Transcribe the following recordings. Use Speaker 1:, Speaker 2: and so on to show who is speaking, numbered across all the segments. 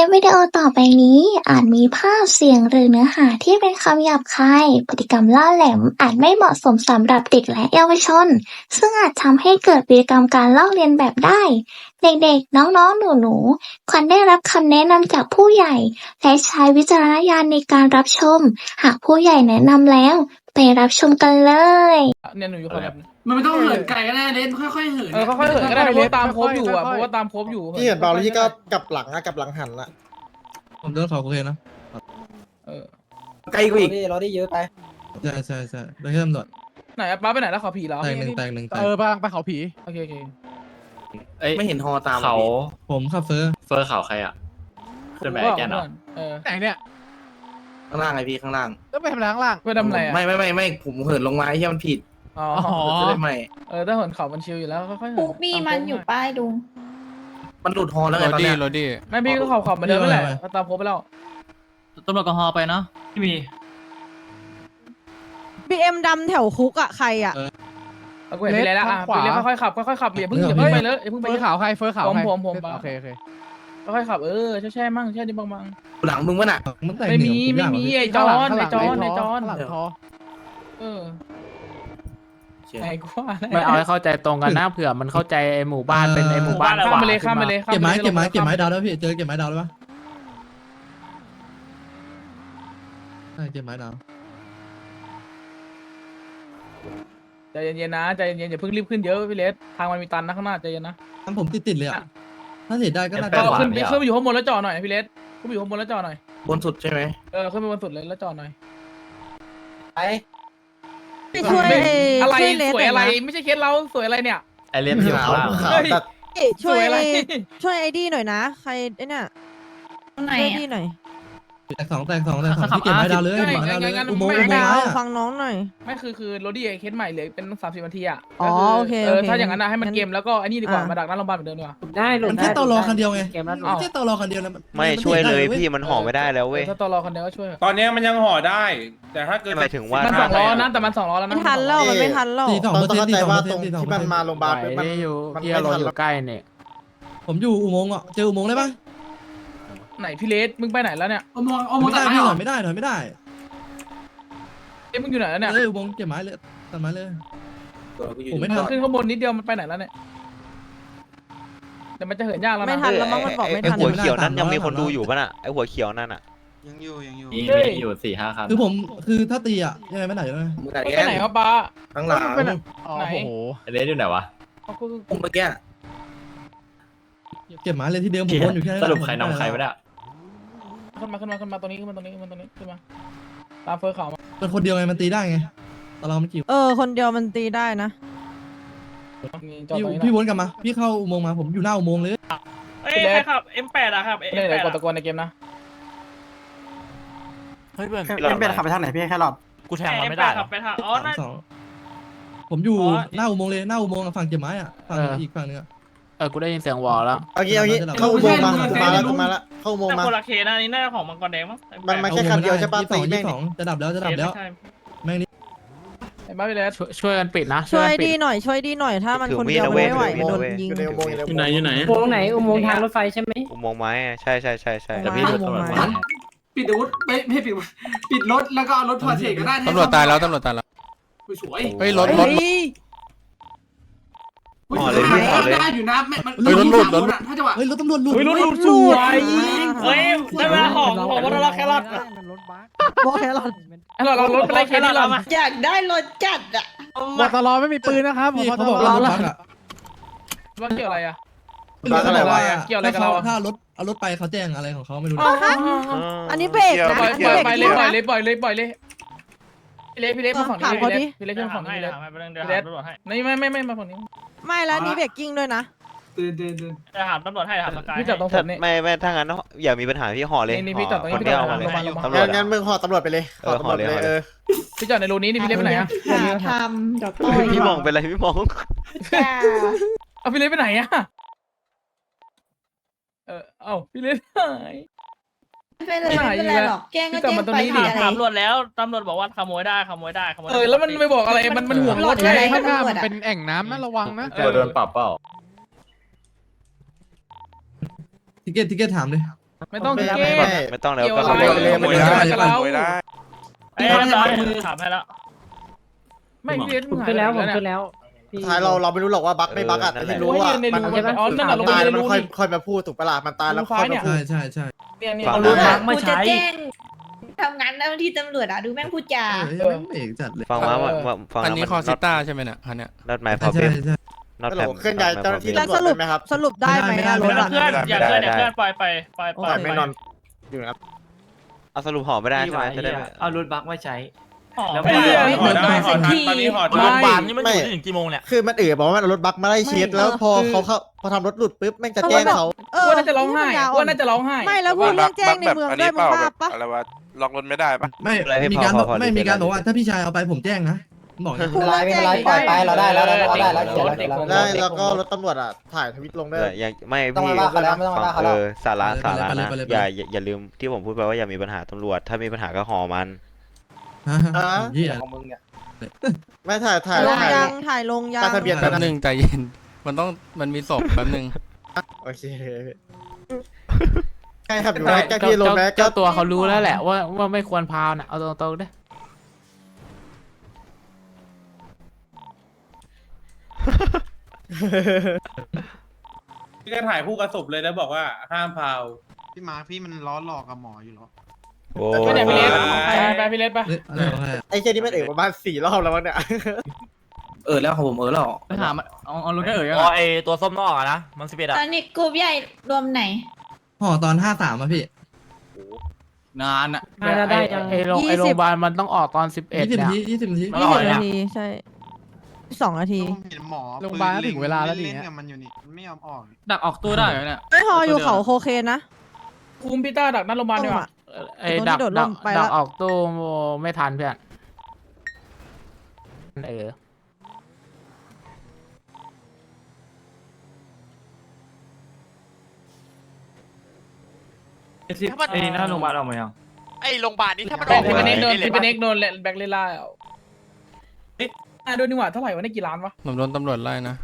Speaker 1: ลิปวิดีโอต่อไปนี้ อาจมีภาพเสียงหรือเนื้อหาที่เป็นคำหยาบคาย พฤติกรรมล่าแหลมอาจไม่เหมาะสมสำหรับเด็กและเยาวชน ซึ่งอาจทำให้เกิดพฤติกรรมการลอกเลียนแบบได้ เด็กๆ น้องๆ หนูๆ ควรได้รับคำแนะนำจากผู้ใหญ่ และใช้วิจารณญาณในการรับชม หากผู้ใหญ่แนะนำแล้ว ไปรับชมกันเลย
Speaker 2: เนี่ยหนูอยู่คนแบบ
Speaker 3: มันไม่ต้องเหินไกลก็ได้เล่นค่อยๆเหิน
Speaker 2: เออค่อยๆเหินก็ได้เพราะว่าตามโคบอยู่อะเพราะว่าตามโคบอยู่
Speaker 4: ที่เห็นเปล่าแล้วที่ก็กลับหลังอะกลับหลังหันละ
Speaker 5: ผมโดนเขาโอเคนะ
Speaker 2: เออ
Speaker 6: ไกลกว่าอีก
Speaker 4: เราได้เยอะไป
Speaker 5: ใช่ใช่ใช่โดนแค่ตำรวจ
Speaker 2: ไหนอะป้าไปไหนแล้วขอผีเหรอ
Speaker 5: แตงหนึ่งแตงหนึ่งแตง
Speaker 7: เออไปไปเขาผี
Speaker 2: โอเคโอเค
Speaker 8: เอ้ย
Speaker 6: ไม่เห็นฮอตาม
Speaker 8: เขา
Speaker 5: ผมขับเฟอร์
Speaker 8: เฟอร์เขาใครอะขึ้นไปไอ้แกนเหรอ
Speaker 2: เออ
Speaker 7: ไหนเนี่ย
Speaker 6: ข้างล่างไอพี่ข้างล่าง
Speaker 7: ต้องไปทำอะไรข้างล่าง
Speaker 2: ไปทำอะไรอะ
Speaker 6: ไม่ไม่ไม่ไม่ผมเหินลงมาไอ้เหี้ยมันผิด
Speaker 2: อ๋อ
Speaker 7: อ๋อ
Speaker 6: จะได้ไม่
Speaker 2: เออถ้าเหินเขามันชิลอยู่แล้วค่อยๆเหิน
Speaker 9: ปุ๊กมีมันอยู่ป้ายลุง
Speaker 6: มันหลุดฮอแล้วไงตอนเนี้ย
Speaker 2: ไม่พี่ก็ขับขับมาเดินไม่แหละตามโคบไปแล้ว
Speaker 8: ตำรวจกับฮอไปเนาะที่มี
Speaker 10: บีเอ็มดำแถวคุกอะใครอะ
Speaker 2: เอากูเห็นไปแล้วอะไปเรียกค่อยๆขับค่อยๆขับอย่าเพิ่งอย่าเพิ่งไปเลยอย่าเพิ่ง
Speaker 7: เฟ
Speaker 2: ไป
Speaker 7: อร์ขาวใครเฟอร์ขาว
Speaker 2: ผม
Speaker 7: ใคร
Speaker 2: ผมผม
Speaker 7: โอเคโอเค
Speaker 2: ค่อยๆขับเออแช่ๆมั่งแช่ดิบาง
Speaker 6: หลังมึงวะน่ะ
Speaker 5: มันแตง
Speaker 2: ๆไม่
Speaker 5: หนึ่ง
Speaker 2: มี
Speaker 5: ผม
Speaker 2: ไม่
Speaker 5: ยาก
Speaker 2: มี
Speaker 5: กว่าพี่
Speaker 2: ไอ้จอนไอ้จอนไอ้จอน
Speaker 7: ข้างหลังทอ
Speaker 2: เออ
Speaker 6: เชี่ย
Speaker 2: ไอ้กว่า
Speaker 11: ไม่เอาให้เข้าใจตรงกันนะเผื่อมันเข้าใจไอหมู่บ้านเป็นไอหมู่บ้าน
Speaker 2: ข้ามไปเลยข้ามไปเลย
Speaker 5: เก็บไม้เก็บไม้เก็บไม้ดาวแล้วพี่เจอเก็บไม้ดาวแล้วปะใช่เก็บไม้ดาว
Speaker 2: ใจเย็นๆนะใจเย็นๆอย่าเพิ่งรีบขึ้นเยอะพี่เลสทางมันมีตันนะข้างหน้าใจเย็นนะ
Speaker 5: ทำผมติดติดๆเลยอะถ้าเสียได้ก็น่า
Speaker 2: ก็
Speaker 5: จะ
Speaker 2: ขึ้นไปขึ้นไปอยู่ข้างบนแล้วจอดหน่อยพี่เลสขึ้นไปอยู่ข้างบนแล้วจอดหน่อย
Speaker 6: บนสุดใช่ไหม
Speaker 2: เออขึ้นไปบนสุดเลยแล้วจอดหน่อย
Speaker 4: ไป
Speaker 10: ไปช่วย
Speaker 2: อะไร
Speaker 10: ช่วยเลส
Speaker 2: สวยอะไร
Speaker 10: หน่ยน
Speaker 2: ไม่ใช่เคสเราสวยอะไรเนี่ย
Speaker 8: ไอเลียนที่อยู่ข้างล่าง
Speaker 4: ขาว
Speaker 2: เฮ้ย
Speaker 4: ตัด
Speaker 10: เอ้ย
Speaker 2: ส
Speaker 10: ช่ว
Speaker 2: วยยอะไร
Speaker 10: ช่วยไอดีหน่อยนะ ใครไอเนี่ย
Speaker 9: ตรงไหน
Speaker 10: ช่วย
Speaker 9: อะ
Speaker 10: ดีหน่อย
Speaker 5: แตกสองแตกสองแตกสองที่เก็บไม้ดาวเลย
Speaker 2: ใช่
Speaker 5: เก็บไม้ดาวเลย
Speaker 2: งั้นๆ
Speaker 5: อุโมงค์
Speaker 2: ไม่
Speaker 5: อุโมงค์
Speaker 10: ดา
Speaker 5: ไม้
Speaker 10: ว
Speaker 5: อะ
Speaker 10: ฟังน้องหน่อย
Speaker 2: ไม่คือคือโรดี้เคสใหม่เหลือเป็นสามสิบนาทีอะ
Speaker 10: อ๋อ
Speaker 2: ก็
Speaker 10: โอเค
Speaker 2: เออ
Speaker 10: โอเค
Speaker 2: ถ้าอย่างนั้นนะให้มัน
Speaker 10: งั้น
Speaker 2: เกมแล้วก็ไอ้นี่ดีกว่า
Speaker 10: อ่าม
Speaker 2: มาดักหน้าโรงพยาบาลเหมือนเดิมดีกว่า
Speaker 4: ได้หลุด
Speaker 5: มันแค่ตอรอคันเดียวไง
Speaker 4: เกมนั้น
Speaker 5: มันแค่ตอรอคันเดียวนะ
Speaker 12: ไม่
Speaker 5: น
Speaker 12: ช่วยเลย
Speaker 5: ติดได้
Speaker 12: พี่มันห่อไม่ได้แล้วเว้ย
Speaker 2: เออถ้าตอรอคนเดียวก็ช่วย
Speaker 13: ตอนนี้มันยังห่อได้ แต่ถ้าเกิด
Speaker 12: หมายถึงว่า
Speaker 2: มันสองล้อนะแต่มันสองล้อแล้วนะ
Speaker 10: ไม่ทันแล้วมันไม่ทันแล้ว
Speaker 5: สี่สอง
Speaker 4: ต้
Speaker 5: เปอร์
Speaker 4: อง
Speaker 5: เซ็น
Speaker 4: เข้า
Speaker 5: ต์
Speaker 4: ใจ
Speaker 5: สี่สอง
Speaker 4: ว่า
Speaker 5: เปอร์
Speaker 4: ต
Speaker 5: เซ็
Speaker 4: ร
Speaker 5: น
Speaker 4: ง
Speaker 5: ต์สี่สอง
Speaker 4: ที่
Speaker 5: เปอ
Speaker 4: มั
Speaker 5: ร์
Speaker 4: น
Speaker 5: เซ็นต์
Speaker 4: มาโรงพยาบาลปุ๊บมัน
Speaker 11: ได้อยู่
Speaker 4: มัน
Speaker 11: พี่
Speaker 4: ไม่
Speaker 11: เรา
Speaker 4: ทัน
Speaker 11: อ
Speaker 4: หร
Speaker 11: ยู่
Speaker 4: อก
Speaker 11: ใกล้เนี่ย
Speaker 5: ผมอยู่อุโมงค์อะเจออุโมงค์ได้ปะ
Speaker 2: ไหนพี่เลสมึงไปไหนแล้วเนี่ย
Speaker 3: โอโมโอโม
Speaker 5: ไม่
Speaker 3: ตั
Speaker 5: ได้
Speaker 3: ด
Speaker 5: พี่
Speaker 3: ให้
Speaker 5: ถ
Speaker 3: หร
Speaker 5: อ
Speaker 3: อย
Speaker 5: ไม่ได้ถอยไม่ได้
Speaker 2: เอ้ยมึงอยู่ไหนแล้วเนี่ย
Speaker 5: เอออุโมงค์เก็บไม้เลยตัดไม้เลย
Speaker 6: ตัวกูอยู่
Speaker 5: ผมไม่
Speaker 2: มัน
Speaker 5: ทัน
Speaker 2: ขึ้นข้างบนนิดเดียวมันไปไหนแล้วเนี่ยแต่มันจะเหินยากแล้ว
Speaker 10: ไม่
Speaker 2: นะ
Speaker 10: ทันแล้วมั้งมันบอกไม่
Speaker 12: ไอ้
Speaker 10: ทัน
Speaker 12: หัวเขียวนั้น
Speaker 5: ไม่ทัน
Speaker 12: ยังมีคนดูอยู่ปะน่ะไอ้หัวเขียวนั่นอะ
Speaker 8: ยังอยู่ยังอยู่
Speaker 11: มี
Speaker 2: เฮ้ย
Speaker 11: มีอยู่สี่ห้าคัน
Speaker 5: คือผมคือถ้าตีอะยังไงไม่ได้อยู่นะ
Speaker 6: มึงตัด
Speaker 2: มัน
Speaker 6: แก
Speaker 2: ไปไหนครับป้า
Speaker 6: ข้างหลัง
Speaker 2: มันไปไหน
Speaker 7: อ๋อ
Speaker 2: ไหน
Speaker 7: โอ้โห
Speaker 11: ไอเลียนอยู่ไหนวะ
Speaker 2: เอากู
Speaker 6: ผมเมื่อกี้
Speaker 5: เก็บไม้เลยที่เดิมผมวนอยู่แค่นั้น
Speaker 11: สรุปใครนำใครไม่ได้
Speaker 2: ขึ้นมาขึ้นมาขึ้นมาตรงนี้ขึ้นมาตรงนี้ขึ้นมาตรงนี้ขึ้นมาตามเฟอร์ขาวมา
Speaker 5: เป็นคนเดียวไงมันตีได้ไงตอนเรามันกี่
Speaker 10: เออ คนเดียวมันตีได้นะ
Speaker 2: นี่จอด
Speaker 5: พี่
Speaker 2: ตรงนี้
Speaker 5: พี่
Speaker 2: นะ
Speaker 5: วนกลับมา พี่เข้าอุโมงค์มาผมอยู่หน้าอุโมงค์เลย
Speaker 2: เอ้ยใครขับ M8 อะครับ M8 เดี๋ยวกดตะโกนในเกมนะ
Speaker 8: เฮ้ยเพื่อน
Speaker 12: พี่หลอด
Speaker 4: เป็นขับไปทางไหนพี่แค่หลอด
Speaker 8: กูแทงมันไม่ได้เหรอ
Speaker 5: สามสองผมอยู่หน้าอุโมงค์เลยหน้าอุโมงค์อะฝั่งเก็บไม้อะฝั่งอีกฝั่งนึงอะ
Speaker 11: เออกูได้ยินเสียงวอลแล้ว
Speaker 4: เอางี้เอางี้เข้าอุโมงค์มากูมาแล้วกูมาแล้วเข้าอุโมงค์มา
Speaker 2: คนละเคนะนี่น่าของมังกรแดงมั้ง
Speaker 4: มันมัน แค่คันเดียวใช่ปะ
Speaker 5: ยี่สิบส
Speaker 4: ตี
Speaker 5: อง
Speaker 4: แม่
Speaker 5: ยี่
Speaker 4: ง
Speaker 5: สิบสองจะดับแล้วจะดับแล้วแม่งนี่
Speaker 2: ไอ้บ้าไปเลย
Speaker 11: ช่วยช่วยกันปิดนะ
Speaker 10: ช่วย
Speaker 11: กันปิ
Speaker 10: ดีหน่อยช่วยดีหน่อยถ้ามันคนเดียวมันไม่ไหวมันโดนยิง
Speaker 4: อยู่ในอุโมงค์อยู่ใน
Speaker 8: อยู่ไหนอยู่ไหน
Speaker 9: อุโมงค์ไหนอุโมงค์ทางรถไฟใช่ไหม
Speaker 12: อุโมงค์ไม้อะใช่ใช่ใช่ใช่
Speaker 11: เดี๋ยวพี่ดูตำรวจมา
Speaker 3: ปิดอาวุธไม่ไม่ปิดอาวุธปิดรถแล้วก็เอารถพอเทก็ได้
Speaker 13: ตำรวจตายแล้วตำรวจตายแล้ว
Speaker 3: สวย
Speaker 13: เฮ้ยรถรถ
Speaker 10: เฮ้ย
Speaker 12: ห่อเลยพี่ห่อเลย
Speaker 3: ได้อยู่นะมันมัน
Speaker 13: เฮ้ยรถหลุดรถหลุด
Speaker 3: ถ้าจังหวะ
Speaker 5: เฮ้ยรถตำรวจหลุด
Speaker 2: เฮ้ยรถหลุดสวยเฮ้ยได้เวลาของของวัตถุแครอท
Speaker 10: บอกแค่หลอด
Speaker 2: เราเรารถเป็นไรเคสที่เรา
Speaker 9: อยากได้รถจัดอะ
Speaker 7: บอตลอไม่มีปืนนะครับ
Speaker 5: พี่
Speaker 7: บอ
Speaker 5: เขา
Speaker 7: ต
Speaker 5: บอก
Speaker 7: ล
Speaker 5: ว่า
Speaker 7: อ
Speaker 5: รถบัสอะ
Speaker 2: ว่าเกี่ยวอะไรอะ
Speaker 4: บัสอะไรวะ
Speaker 2: เกี่ยวอะไรกับเราอะ
Speaker 5: ถ้ารถเอารถไปเขาแจ้งอะไรของเขาไม่รู้
Speaker 10: อันนี้เบรกนะ
Speaker 2: ปล่อย
Speaker 10: อัน
Speaker 2: ปล่
Speaker 10: นี้
Speaker 2: อย
Speaker 10: เบรก
Speaker 2: ไป
Speaker 10: จ
Speaker 2: เล
Speaker 10: ริ
Speaker 2: ย
Speaker 10: ง
Speaker 2: ปล่อย
Speaker 10: นะ
Speaker 2: เลยปล่อยเลยปล่อยเลย พี่เล็กพี่เล็กมาฝั่งนี้
Speaker 10: ถาม
Speaker 2: พี่
Speaker 10: เขา
Speaker 2: เล็
Speaker 10: ดิ
Speaker 2: กพี่เล็กขึ้นฝั่งนี้พี่เล็กพี่เล็กนี่ไม่ไม่ไม่มาฝั่งนี้
Speaker 10: ไม่แล้วนี่เบรกกิ้งด้วยนะ
Speaker 3: เดินเดินเดิน
Speaker 2: จะถามตำรวจให้ถามสกายพี่จับตรงผ
Speaker 12: ถ้าม
Speaker 2: นี่
Speaker 12: ไม่ไม่ถ้างั้นอย่ามีปัญหาพี่ห่อเลย
Speaker 2: นี่นี่พี่จอดตรงนี้
Speaker 12: คน
Speaker 2: พี่
Speaker 12: เดี
Speaker 2: จ
Speaker 12: ย
Speaker 2: อ
Speaker 12: ว
Speaker 2: ด
Speaker 12: มาเลย
Speaker 2: โรงพยาบาลโรงพยาบาล
Speaker 12: ตำรว
Speaker 4: งั้
Speaker 12: จ
Speaker 4: นงั้นมึงห่อตำรวจไปเลย
Speaker 12: เออห่อเลยห่อเลย
Speaker 4: เออ
Speaker 2: พี่จอดในรูนี้นี่พี่เล็กไปไหนอะ
Speaker 9: หาทำดอกต้อย
Speaker 12: พี่มองเป็นไรพี่มอง
Speaker 9: จ้า
Speaker 2: เอาพี่เล็กไปไหนอะเออเอ้าพี่เล็กหาย
Speaker 9: ไม่เป็นไรไม่เป็นไรหรอกแจ้งก็
Speaker 2: พี่กลับ
Speaker 9: แจ้ง
Speaker 2: มาตรง
Speaker 9: ไป
Speaker 2: นี้ดิ
Speaker 9: อะไร
Speaker 2: ตำรวจแล้วตำรวจบอกว่าขโมยได้ขโมยได้ขโมยเออแล้วมันไม่บอกอะไรมันมันห่วงรถ
Speaker 9: ใช่
Speaker 2: ไง
Speaker 7: ข้างหน้ามันเป็นแอ่งน้ำนะระวังนะ
Speaker 11: ตัวโดนปรับเปล่า
Speaker 5: ทิเก็ตทิเก็ตถามเลย
Speaker 2: ไม่ต้อง
Speaker 4: ไม่
Speaker 2: เก้
Speaker 4: ไม่ไม่
Speaker 12: ไม่ต้องแล้ว
Speaker 2: เกี่ยว
Speaker 12: ก็
Speaker 2: อะไร
Speaker 12: ขโมยเลย
Speaker 4: ไม่
Speaker 12: ไม่
Speaker 4: ได้
Speaker 12: ได้
Speaker 2: กับเรา
Speaker 8: ไอ้เรียบร้อยมือถามให้แล้ว
Speaker 2: ไม่พี่เลส
Speaker 10: ผมขึ้นแล้วผมขึ้นแล้ว
Speaker 4: ท้ายเราเราไม่รู้หรอกว่าบั๊กไม่บั๊กอะแต่ที่รู้ว่า มัน
Speaker 2: มันอ๋อนั่นน่ะลง
Speaker 4: ตาย
Speaker 2: ไปใน
Speaker 4: แล้วมัน
Speaker 2: รู
Speaker 4: ค่อย
Speaker 2: นี่
Speaker 4: ค่อยมาพูดถูกปะล่ะมันตายแล้ว
Speaker 2: รูฟ้า
Speaker 4: ค่อย
Speaker 2: เนี่
Speaker 4: มายพู
Speaker 5: ใช่
Speaker 4: ด
Speaker 5: ใช่ใช่
Speaker 2: เนี่ยเนี่ย
Speaker 12: ฟัง
Speaker 2: เอา
Speaker 12: นะ
Speaker 2: รูป
Speaker 9: เอ
Speaker 2: มา
Speaker 9: อกูจะแจ้งทำงานหน้าที่ตำรวจอะ ดูแม่งพูดจา
Speaker 5: เออไม่เอกจัดเลย
Speaker 12: ฟังมาว่าว่าฟัง
Speaker 13: อัน
Speaker 12: นะ
Speaker 13: นี้
Speaker 12: มัน
Speaker 13: คอซิต้าใช่ไหมเนี่ยคันเนี้ย
Speaker 12: not my
Speaker 5: ใช่
Speaker 12: problem
Speaker 5: ใช่
Speaker 12: not
Speaker 4: ฮัลโหล
Speaker 12: my
Speaker 4: เคลื่อนย้ายเจ้าหน้าที่
Speaker 10: แล้ว
Speaker 4: ตำรว
Speaker 10: ส
Speaker 4: จ
Speaker 10: รุป
Speaker 4: ได้ไหมครับ
Speaker 10: สรุปได้ไหม
Speaker 5: ไม่ได้
Speaker 10: อะร
Speaker 5: ไม่
Speaker 10: ถ
Speaker 5: ได้
Speaker 10: อะ
Speaker 8: เพื่อนอย่าเคลื่อนอย่าเคลื่อนปล่อยไปปล่อยปล่
Speaker 4: ปล่
Speaker 8: อ
Speaker 4: อยยไม่นอนอยู่นะครับ
Speaker 12: เอาสรุปห่อไม่ได้ใช่ไหมจะได้ไม่
Speaker 8: เอารถบักไม่ใช้
Speaker 13: แล้
Speaker 8: แล้วว
Speaker 13: ไม่
Speaker 8: ไม่
Speaker 13: ได้
Speaker 8: ไม่
Speaker 13: ห่อได้ห่อทันตอนนี้ห่อได้
Speaker 2: โรงพยาบาล
Speaker 8: นี่มันอยู่ถึงกี่โมงเนี่ย
Speaker 4: คือมันเอ๋บอกว่ามันเอารถบั๊กมาไล่เช็ดแล้วพอเขาเข้าพอทำรถหลุดปุ๊บแม่งจะแจ้งเขา
Speaker 10: เออ
Speaker 2: ว่าน่าจะร้องไห้ว่าน่าจะร้องไห้
Speaker 10: ไม่แล้วพูดเรื่องแจ้งในเมืองด้วยมึงบ้าปะ
Speaker 13: อะไรวะล็อกรถไม่ได้ปะ
Speaker 5: ไม่มีการบอกไม่มีการบอกว่าถ้าพี่ชายเอาไปผมแจ้งนะบอกอย่างนี้
Speaker 10: พูดเรื่องแจ้งในเมือง
Speaker 2: เราได้แล้วเราได้แล้วเขียนแล้ว
Speaker 4: ได้แล้วก็รถตำรวจอะถ่ายทวิตลงได้
Speaker 12: เอออย่างไม่พี่ฟังเออสาระสาระนะอย่าอย่าอย่าลืมที่ผมพูดไปว่าอย่ามีปัญหาตำรวจ ถ้ามีปัญหาก็ห่อมัน
Speaker 5: ฮะเหี้ย
Speaker 4: ไม่ถ่ายถ่าย
Speaker 10: ลง
Speaker 4: ถ่าย
Speaker 10: ยังถ่ายลงยัง
Speaker 4: ป้ายทะเบียน
Speaker 13: แป๊บหนึ่งใจเย็น มันต้องมันมีศพแป๊บหนึ่ง
Speaker 4: โอเคใช่ครับอยู่ใกล้พี่ลง
Speaker 11: เจ้า
Speaker 4: แม้ก็
Speaker 11: เจ้าตัวเขารู้แล้วแหละว่าว่าไม่ควรพาวน่ะเอาตรงๆเด้อ
Speaker 13: พี่ก็ถ่ายคู่กับศพเลยแล้วบอกว่าห้ามพาว
Speaker 6: พี่มาร์คพี่มันล้อหลอกกับหมออยู่หรอ
Speaker 12: โอ้
Speaker 2: ไปไหนพี่เลสไปไปพี่เลสไป
Speaker 5: เอ้ยอะไรของใครอะ
Speaker 4: ไอ้เจนี่มันเอ๋ประมาณสี่รอบแล้ววะเนี่ย
Speaker 6: เออแล้วของผมเออแล้ว
Speaker 8: ไปถามเอาเอารถได้เอ๋ยอ๋อไอตัวส้มนอกอะนะมันสิบเอ็ด
Speaker 9: ต
Speaker 8: อะ
Speaker 9: อนนี้กลุ่มใหญ่รวมไหน
Speaker 5: ห่อตอนห้าสามอะพี่
Speaker 8: นานอะ
Speaker 11: ไอ้ไอ้ไอ้โรงไอ้โรงพยาบาลมันต้องออกตอนสิบเอ็ด
Speaker 5: ยี่สิบ
Speaker 11: เนี่ย
Speaker 5: นาทียี่สิบนาที
Speaker 8: แล้ว
Speaker 10: ยี่
Speaker 8: ก็
Speaker 10: สิบ
Speaker 8: เนี่ย
Speaker 10: นาทีใช่สองนาที
Speaker 6: เห็นหมอ
Speaker 7: โรงพยาบาลถึงเวลาแล้วดิ
Speaker 6: เล่น
Speaker 7: เนี่ย
Speaker 6: กับมันอยู่นี่มันไม่ยอมออก
Speaker 8: ดักออกตู้ได้เหรอเนี่ย
Speaker 10: ไม่พออยู่เขาโคเคนนะ
Speaker 2: คุมพี่ต้าดักหนั่นโรงพยาบาลดีกว่า
Speaker 11: ไอ้
Speaker 10: ตรงที่
Speaker 11: ดัก
Speaker 10: โดดร่
Speaker 11: ดัก
Speaker 10: มไป
Speaker 11: ดั
Speaker 10: แล้
Speaker 11: ก
Speaker 10: ว
Speaker 11: ออกตู้ไม่ทันเพื่อนเออ
Speaker 8: ไอ้หน้าโรงพยาบาลออกมายัง
Speaker 7: ไอ้โรงพยาบาลนี่ถ้ามัน
Speaker 2: แบงค์ที่เป็นเอ็กโดนที่เป็นเอ็กโดนแบงค์เลล่าเอ๊ะอะโดนนี่หว่าเท่าไหร่วะได้กี่ล้านวะ
Speaker 13: ผมโดนตำรวจไล่นะ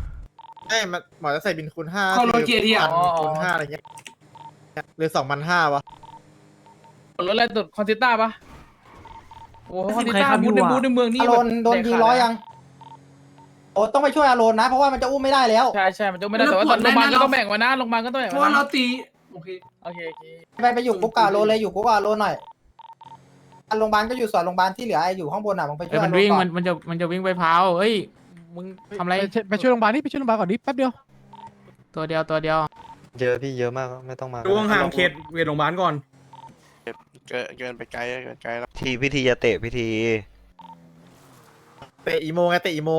Speaker 4: ใช่มันหมอจะใส่บินคูณห้า
Speaker 3: เข้ารถเกียร์ที่อะ
Speaker 2: อ๋อ
Speaker 4: คูณห้าอะไรเงี้ยหรือสองพันห้าวะ
Speaker 2: รถอะไรตุดคอนติต้าปะโอ้คอนติต้าบูธในบูธในเมืองนี่
Speaker 3: อารอนโดนยิงร้อยยัง โอ้ต้องไปช่วยอารอนนะ เพราะว่ามันจะอุ้มไม่ได้แล้ว
Speaker 2: ใช่ใช่มันจะไม่ได้แต่ว่าโรงพยาบาลก็ต้องแบ่งไว้นะโรงพยาบาลก็ต้องแบ่ง
Speaker 3: เพราะ
Speaker 2: ไว้
Speaker 3: ว่าเรา
Speaker 2: นะ
Speaker 3: ตีโอเค
Speaker 2: โอเคโอเค
Speaker 3: ไปไปอยู่กุ๊กกาโลเลยอยู่กุ๊กกาโลหน่อยโรงพยาบาลก็อยู่ส่วนโรงพยาบาลที่เหลืออยู่ข้างบนอะมึงไปช่
Speaker 11: เอ้
Speaker 3: วยย
Speaker 11: มัน
Speaker 3: อารอน
Speaker 11: วิ่ง
Speaker 3: ก่อ
Speaker 11: มันนมันจะมันจะวิ่งไปพาวเอ้ยมึงทำอะไร
Speaker 7: ไปช่วยไปช่วยโรงพยาบาลนี่ไปช่วยโรงพยาบาลก่อนดิแป๊บเดียว
Speaker 11: ตัวเดียวตัวเดียว
Speaker 12: เยอะพี่เยอะมากไม่ต้องมา
Speaker 6: ช่วงห่างเขตเวรโรงพยาบาลก่อน
Speaker 13: เกินเกินไปไกลเกินไกลแล้ว
Speaker 12: ทีพิธีจะเตะพิธี
Speaker 4: เตะอีโมไงเตะอีโม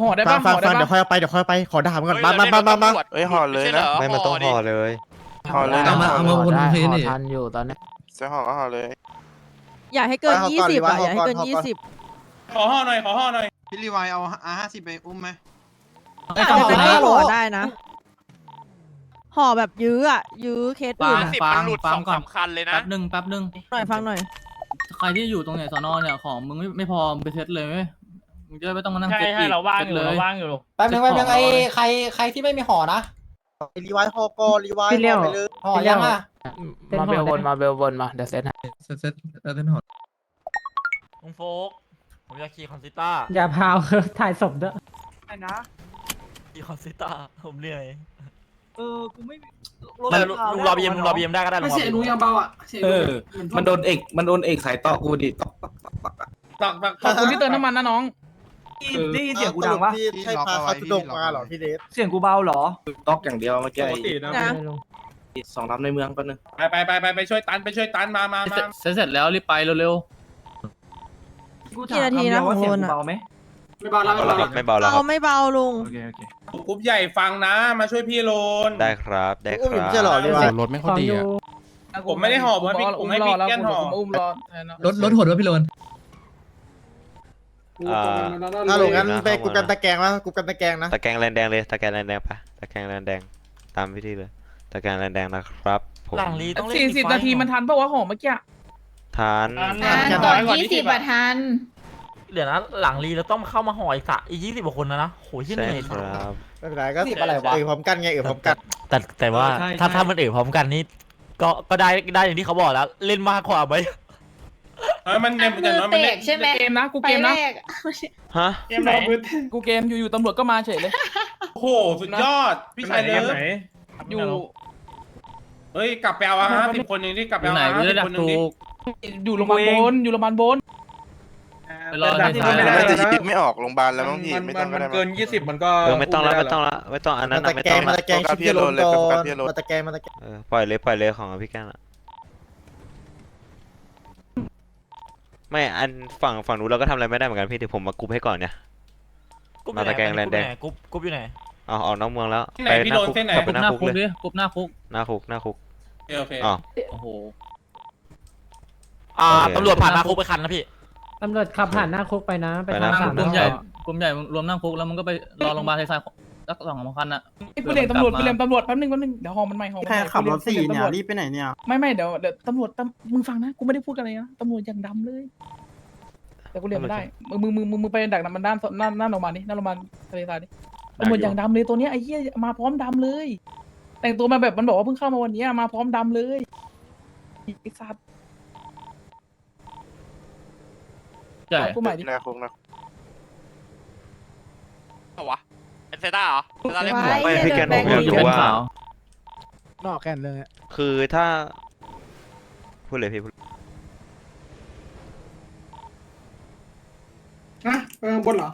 Speaker 2: ห่อได้
Speaker 4: ฟั
Speaker 2: ปะ
Speaker 4: งฟั
Speaker 2: ห่
Speaker 4: ง
Speaker 2: อได้
Speaker 4: ฟังเดี๋ยว
Speaker 2: ปะ
Speaker 4: ค่อยเอาไปเดี๋ยวค่อยเอาไปขอด่ามันก่อนมามามามามา
Speaker 13: เอ้ยห่อเลยนะ
Speaker 12: ไม่มันต้องห่อเลย
Speaker 13: ห่อเลย
Speaker 5: เอา
Speaker 13: นะ
Speaker 5: มาเอามาคน
Speaker 11: ได้
Speaker 5: เพล
Speaker 11: ห่อ
Speaker 5: นี่
Speaker 11: ทันอยู่ตอนเนี้ย
Speaker 13: จะห่อก็ห่อเลย
Speaker 10: อย่าให้เกินยี่สิบอะอย่าให้เกินยี่สิบ
Speaker 13: ขอห่อหน่อย ขอห่อหน่อย
Speaker 6: พี่รีวายเอาอาห้าสิบไปอุ้มไหม
Speaker 10: อาจจะเป็นไม่ห่อได้นะ ห่อแบบยื้ออะ ยื้อเคสอื่นอะ
Speaker 8: สิบมันหลุดสองสามคันเลยนะ
Speaker 3: แป๊บหนึ่งแป๊บหนึ่ง
Speaker 10: หน่อยฟังหน่อย
Speaker 3: ใครที่อยู่ตรงไหนสอนอเนี่ยของมึงไม่ไม่พอไปเซตเลยไหมมึงจะไม่ต้องมานั่ง
Speaker 8: ใช่
Speaker 3: เซต
Speaker 8: ใช่
Speaker 3: อีก
Speaker 8: เราว่างอยู่
Speaker 3: เลย
Speaker 8: เราว่างอยู่
Speaker 3: แป๊บนึงแป๊บนึงไอ้ใคร
Speaker 4: ใครที่ไม่มีห่อนะรีไวท์ฮอกอรีไวท์
Speaker 10: พี่เลี้ยว
Speaker 4: ไปเลย
Speaker 3: ห่อยังอะ
Speaker 11: มาเบลบนมาเบลบนมาเดี๋ยวเซตให้
Speaker 5: เซ็ตเซ็ตเซ็ตห่อ
Speaker 8: ลุงโฟกผมอยากขี่คอนซิต้า
Speaker 10: อย่าพาวถ่ายศพด้วย
Speaker 8: ขี่คอนซิต้าผมเหนื่อย
Speaker 3: เออกูไม่
Speaker 8: ไม่ลุงลุงรอบีเอ็มลุงรอบีเอ็มได้ก็ได้ลุงรอบีเอ็ม
Speaker 6: เออ มันโดนเอก มันโดนเอกสายต่อกูดิตอก
Speaker 13: ตักตัก
Speaker 2: ขอบคุณที่เติมน้ำมันนะน้อง
Speaker 3: ได้ยินเสียงกู
Speaker 4: ส
Speaker 3: ดั
Speaker 4: รุ
Speaker 3: ง
Speaker 4: ป
Speaker 3: ปะ
Speaker 4: พี่ใช่พาเขาทุดงมาเหรอพี่เดช
Speaker 3: เสียงกูเบาเหรอ
Speaker 6: ตอกอย่างเดียวเมื่อกี้
Speaker 13: ปกตินะ
Speaker 10: นะ
Speaker 6: สองทับในเมืองก็นึง
Speaker 13: ไปไปไปไปไปช่วยตันไปช่วยตันมามามา
Speaker 3: เสร็จเสร็จแล้วรีบไปเร็ว
Speaker 10: กี่นาทีนะของโอนอะ
Speaker 3: ไม่เบาแล้วไม่เบาแล้ว
Speaker 12: ไม่เบาแล้วค
Speaker 10: เอา
Speaker 12: รับ
Speaker 10: ไม่เบาลุง
Speaker 3: โอเคโอเค
Speaker 13: กรุ๊ปใหญ่ฟังนะ มาช่วยพี่โลน
Speaker 12: ได้ครับ ได้ค
Speaker 4: อุ้มอยู่
Speaker 12: รั
Speaker 4: ไม่ใช่เหรอบรีไวท์
Speaker 13: รถไม่ค่อยดีอะผมไม่ได้ห่อผมให้พี่ผมให้
Speaker 2: ร
Speaker 13: พี่
Speaker 2: อแล้ว
Speaker 13: แก้นห่อ
Speaker 2: ผมอุ้มรอแทนนะ
Speaker 5: รถรถหดวะพี่โรน
Speaker 12: อ่า
Speaker 4: ถ้าหลงงั้นไปกูกันตะแกรงวะกูกันตะแกรงนะ
Speaker 12: ตะแกรงแลนแดงเลยตะแกรงแลนแดงปะตะแกรงแลนแดงตามพิธีเลย ตะแกรงแลนแดงนะครับผม
Speaker 8: หลังลีต้องเล่น
Speaker 2: สี่สิบนาทีมันทันปะวะห่อเมื่อกี้
Speaker 12: ทาน
Speaker 8: ทัน
Speaker 4: ทัน
Speaker 8: ทัน
Speaker 4: ทัน
Speaker 8: ก่อน
Speaker 9: ยี่
Speaker 8: ยี่
Speaker 9: สิ
Speaker 8: สิ
Speaker 9: บบอะทัน
Speaker 8: เดี๋ยวนะหลังรีแล้วต้องเข้ามาห่ออีกสะอีกยี่สิบกว่าคนนะนะโหที่เห
Speaker 12: ใช่
Speaker 8: นื่อย
Speaker 12: ครับ
Speaker 4: ไม่เป็นไรก็
Speaker 3: สิบอะไรวะ
Speaker 4: เออพร้อมกันไงเออพร้อมกัน
Speaker 8: แต่แต่ว่าถ้าถ้ามันเอ่ยพร้อมกันนี่ก็ก็ได้ได้อย่างที่เขาบอกแล้ว เล่นมากกว่าไหม
Speaker 13: เฮ้ยมันเนี่ยมัน
Speaker 9: มื
Speaker 13: จะ
Speaker 9: อ
Speaker 13: น้อยมัน
Speaker 9: เต
Speaker 13: เนี่ย
Speaker 9: กใช่ไหม
Speaker 2: เกมนะกู
Speaker 9: ไป
Speaker 2: เกม
Speaker 9: แร
Speaker 2: นะ
Speaker 9: ก
Speaker 12: ฮะ
Speaker 13: เกมไหน
Speaker 2: กูเกมอยู่ๆตำรวจก็มาเฉยเลย
Speaker 13: โอ้โหสุดยอดพี่ชายเลิฟ
Speaker 2: อยู่
Speaker 13: เฮ้ยกลับไปเอาอาห้าสิบคนหนึ่งที่กลับไปเอาอาห้าสิบคนหนึ่งดิ
Speaker 2: อยู่โรงพยาบาลบนอยู่โรงพยาบาลบน
Speaker 13: ไปรอที่ไม่ได้
Speaker 6: น่าจะ
Speaker 13: นะ
Speaker 6: ยิงไม่ออกโรงพยาบาลแล้วมั้งพี่ไม่ต้องก็ได้มั้ง
Speaker 13: เกินยี่สิบมันก็
Speaker 12: เออไม่ต้องละไม่ต้องละไม่ต้องอันนั้น
Speaker 4: มา
Speaker 12: อะ
Speaker 4: ตะ
Speaker 12: ไม่
Speaker 4: แก
Speaker 12: ต้
Speaker 4: ร
Speaker 12: องง
Speaker 4: มา
Speaker 12: ละ
Speaker 4: ตะแกรง
Speaker 6: โฟกัส
Speaker 4: ชิปเจโรน
Speaker 6: พี่
Speaker 4: ก่
Speaker 6: โร
Speaker 4: อน
Speaker 6: เลยโฟกัสพี่โรน
Speaker 4: มาตะแกรงมาตะแกรง
Speaker 12: เออปล่อยเลยปล่อยเลยของพี่แก้วละไม่อันฝั่งฝั่งนู้นเราก็ทำอะไรไม่ได้เหมือนกันพี่เดี๋ยวผมมากรุ๊ปให้ก่อนเนี่ย
Speaker 8: กุ๊บ
Speaker 12: มาตะแกรงแลนด์แดง
Speaker 8: กุ๊บกุ๊บอยู่ไหน
Speaker 12: เอาออกนอกเมืองแล้ว
Speaker 13: ที่ไหน
Speaker 12: ไป
Speaker 13: พี่
Speaker 12: หน้า
Speaker 13: โดน
Speaker 12: คุก
Speaker 13: เส้นไหน
Speaker 12: กลับไปหน้าคุกเลย
Speaker 2: กบหน้าคุก
Speaker 12: หน้าคุกหน้าคุก
Speaker 13: โอเค
Speaker 12: อ๋อ
Speaker 2: โอ้โห
Speaker 8: อ่า
Speaker 12: โอเค
Speaker 8: ตำรวจผ่านมาคุกไปคันนะพี่
Speaker 11: ตำรวจขับผ่านหน้าคุกไปนะ
Speaker 12: ไปหน้าคุก
Speaker 2: กลุ่มใหญ่กลุ่มใหญ่รวมนั่งคุกแล้วมึงก็ไปรอโรงพยาบาลทรายๆสักสองสามคันอะกูเรียกตำรวจกูเรียกตำรวจแป๊บนึงแป๊บนึงเดี๋ยวหอมันไม่หอมัน
Speaker 3: ใคร
Speaker 2: ไม่
Speaker 3: ขับรถสี่เนี่ย
Speaker 2: กูรี
Speaker 3: รี
Speaker 2: ก
Speaker 3: บไปไหนเนี่ย
Speaker 2: ไม่ไม่เดี๋ยวเดี๋ยวตำรวจตำมึงฟังนะกูไม่ได้พูดกันเลยนะตำรวจอย่างดำเลยแต่กูเรียกไม่ได้มึงมึงมึงมึงมึงไปดักมันด้านด้านด้านโรงพยาบาลนี่ด้านโรงพยาบาลทะเลทรายนี่ตำรวจอย่างดำเลยตัวเนี้ยไอ้เหี้ยมาพร้อมดำเลย แต่งตัวมาแบบมันบอกว่าเพิ่งเข้ามาวันเนี้ยมาพร้อมดำเลยไอ้สัตว์
Speaker 8: ใช่
Speaker 2: กูใหม่ดิ
Speaker 6: หน้าคุกนะ
Speaker 8: วะเป็นเซต้าเหรอเซต้าเรียก
Speaker 9: ไว้
Speaker 12: ไม่พี่แก้วผมอยากรู้ว่า
Speaker 7: นอกแกันเลย
Speaker 12: คือถ้า พูดเลยพี่พูด
Speaker 3: นะไปบนเหรอ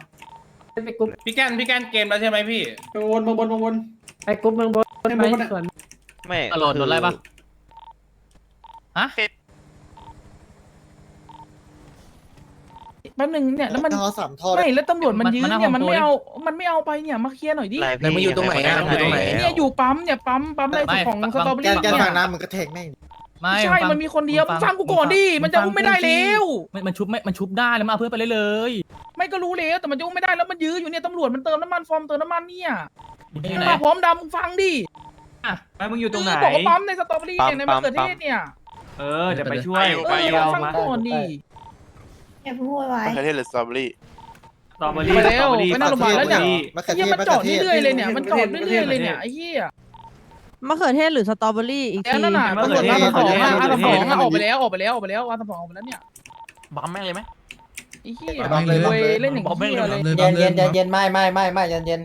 Speaker 11: ไปกรุ๊ป
Speaker 13: พี่แกนพี่แกนเกมแล้วใช่ไหมพี่
Speaker 3: ไปบนมาบนมาบน
Speaker 11: ไปกรุ๊ปเมืองบน
Speaker 3: ให้
Speaker 11: ไป
Speaker 3: มึงก็ได้
Speaker 11: ส่วน
Speaker 12: ไม่
Speaker 2: ตลอดโดนไล่ปะ ฮะ แป๊บนึงเนี่ยแล้วมัน
Speaker 4: ท่อสามท่อ
Speaker 2: ไม่แล้วตำรวจมันยื้อเนี่ย
Speaker 11: มั
Speaker 2: มัน
Speaker 11: น
Speaker 2: ไม่
Speaker 11: เอา
Speaker 2: เอามันไม่เอาไปเนี่ยมาเคลียร์หน่อยดิ
Speaker 12: ไล่
Speaker 6: ไหนมึงอยู่ตรงไหนอะ
Speaker 12: ให้
Speaker 6: อยู่ตรงไหน
Speaker 12: ให้
Speaker 2: เนี่ยอยู่ปั๊มเนี่ยปั๊มปั๊มอะไร
Speaker 11: ไม่
Speaker 2: ของ
Speaker 11: ฟัง
Speaker 2: สตรอเบอ
Speaker 4: แก
Speaker 2: รี่
Speaker 4: นแกน
Speaker 2: เนี่ย
Speaker 4: ฝั่งน้ำมึงกระแทกแม่ง
Speaker 2: ไม่ใช่มันมีคนเดียวมึงฟังกูก่อนดิมันจะอุ้มไม่ได้แล้ว
Speaker 11: ไม่มันชุบไม่มันชุบได้แล้วมาเอาเพื่อนไปเลยเลย
Speaker 2: ไม่ก็รู้แล้วแต่มันจะอุ้มไม่ได้แล้วมันยื้ออยู่เนี่ยตำรวจมันเติมน้ำมันฟอร์มเติมน้ำมันเนี่ย
Speaker 11: อยู่ไหน
Speaker 2: มาพร้อมดำมึงฟังดิ
Speaker 11: ไปมึงอยู่ตรงไหน
Speaker 2: คือบอกว่าปั๊มในสตรอเบอรี่เนี่ยในมะเขือเทศเนี่ย
Speaker 11: เออเดี๋ยวไปช่วย
Speaker 2: เออฟังก่อนดิ
Speaker 9: อย่าพูดไว้
Speaker 6: มะเขือเทศหรือสตรอเบอรี่
Speaker 11: ต่อไป
Speaker 2: ไปแล้วไปหน้าโรงพยาบาลแล้วเนี่ย
Speaker 4: มะเขือ
Speaker 2: เฮีย
Speaker 4: เทศ
Speaker 2: มัน
Speaker 4: มะ
Speaker 2: จ
Speaker 4: เขื
Speaker 2: อ
Speaker 4: อ
Speaker 2: ด
Speaker 4: เทศ
Speaker 2: เรื่อยๆเลยเนี่ย มันจอดเรื่อยๆเลยเนี่ยไอ้เหี้ย
Speaker 10: มะเขือเทศหรือสตรอเบอรี่อีก
Speaker 2: แล้ว
Speaker 10: ที
Speaker 2: นั่นน่ะ
Speaker 11: มะ
Speaker 2: ตำ
Speaker 11: เขื
Speaker 2: รว
Speaker 11: อ
Speaker 2: จ
Speaker 11: เท
Speaker 2: มา
Speaker 11: ศ
Speaker 2: สองอะ
Speaker 11: มะ
Speaker 2: อา
Speaker 11: เขื
Speaker 2: ส
Speaker 11: อ
Speaker 2: อง
Speaker 11: เทศ
Speaker 2: อะออกไปแล้วออกไปแล้วออกไปแล้วอาสองออกไปแล้วเนี่ย
Speaker 8: บัมแม่งเลยไหม
Speaker 2: ไอ้เหี้ย
Speaker 4: บังเลยบังเลย
Speaker 2: เล่นอย่าง
Speaker 8: บอกไม่
Speaker 2: เหี้ย
Speaker 8: เลย
Speaker 2: เลย
Speaker 4: บัง
Speaker 3: เย็น
Speaker 4: ล
Speaker 3: เย็นเย็นเย็นไม่ไม่ไม่ไม่เย็นเย็น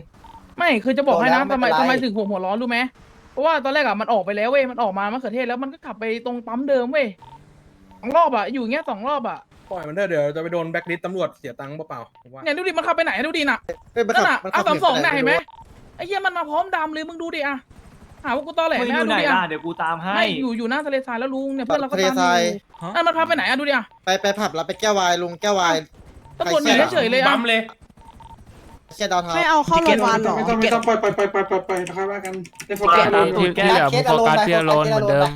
Speaker 2: ไม่คือจะบอกให้นะ
Speaker 3: บอกแล้ว
Speaker 2: ทำไม
Speaker 3: ไม่เป็นไร
Speaker 2: ทำไมถึงผมหัวร้อนรู้ไหมเพราะว่าตอนแรกอะมันออกไปแล้วเว้ยมันออกมามะเขือเทศแล้วมันก็กลับไปตรงปั๊มเดิมเว้ยสองรอบอะอยู่อย่างเงี้ยสองรอบอะ
Speaker 13: ปล่อยมันเถอะเดี๋ยวจะไปโดนแบ็คลิสต์ตำรวจเสียตังค์เปล่าๆผมว่า
Speaker 2: เนี่ยดูดิมันขับไปไหนดูดิน่ะ
Speaker 4: เอ้ยมัน
Speaker 2: นั่
Speaker 4: ขั
Speaker 2: น
Speaker 4: บ
Speaker 2: น่ะ
Speaker 4: มัน
Speaker 2: อา
Speaker 4: ขับ
Speaker 2: สามสอง
Speaker 4: ห
Speaker 2: น่ะ
Speaker 4: นี
Speaker 2: เห็นไหม
Speaker 4: ป
Speaker 2: ไอ้เหี้ยมันมาพร้อมดำเลยมึงดูดิอะหาว่ากูตอแหล
Speaker 11: มึง
Speaker 2: ไหม
Speaker 11: อยู่
Speaker 2: ดู
Speaker 11: ไหน
Speaker 2: ดิอะ
Speaker 11: ล่ะเดี๋ยวกูตามให้
Speaker 2: ไม่อยู่อยู่หน้าทะเลทรายแล้วลุงเนี่ยเพื่อนเราก็
Speaker 4: ทะเล
Speaker 2: ตาม
Speaker 4: ทราย
Speaker 2: อยู่นั่นมันพาไปไหนอะดูดิอะ
Speaker 4: ไปไปผับแล้วไปแก้ววายลุงแก้ววาย
Speaker 2: ตำรวจหนีเฉยๆเลยอะ
Speaker 13: บัมเลย
Speaker 4: แค่ดาวเท้า
Speaker 10: ไม่เอาเข้าโรงพยาบาลเหรอ
Speaker 3: ไม่ต้องไม่ต้องปล่อยปล่อยปล่อยปล่อยปล่อยปล่อยนะครับว่ากันได้โฟ
Speaker 11: แก
Speaker 3: กัส
Speaker 11: ตามตูดแกเหลือ
Speaker 3: เค
Speaker 11: มึ
Speaker 3: ส
Speaker 11: งโฟกัส
Speaker 3: อารมณ์
Speaker 11: ที่อโลน
Speaker 3: เคส
Speaker 11: เหมือนเดิม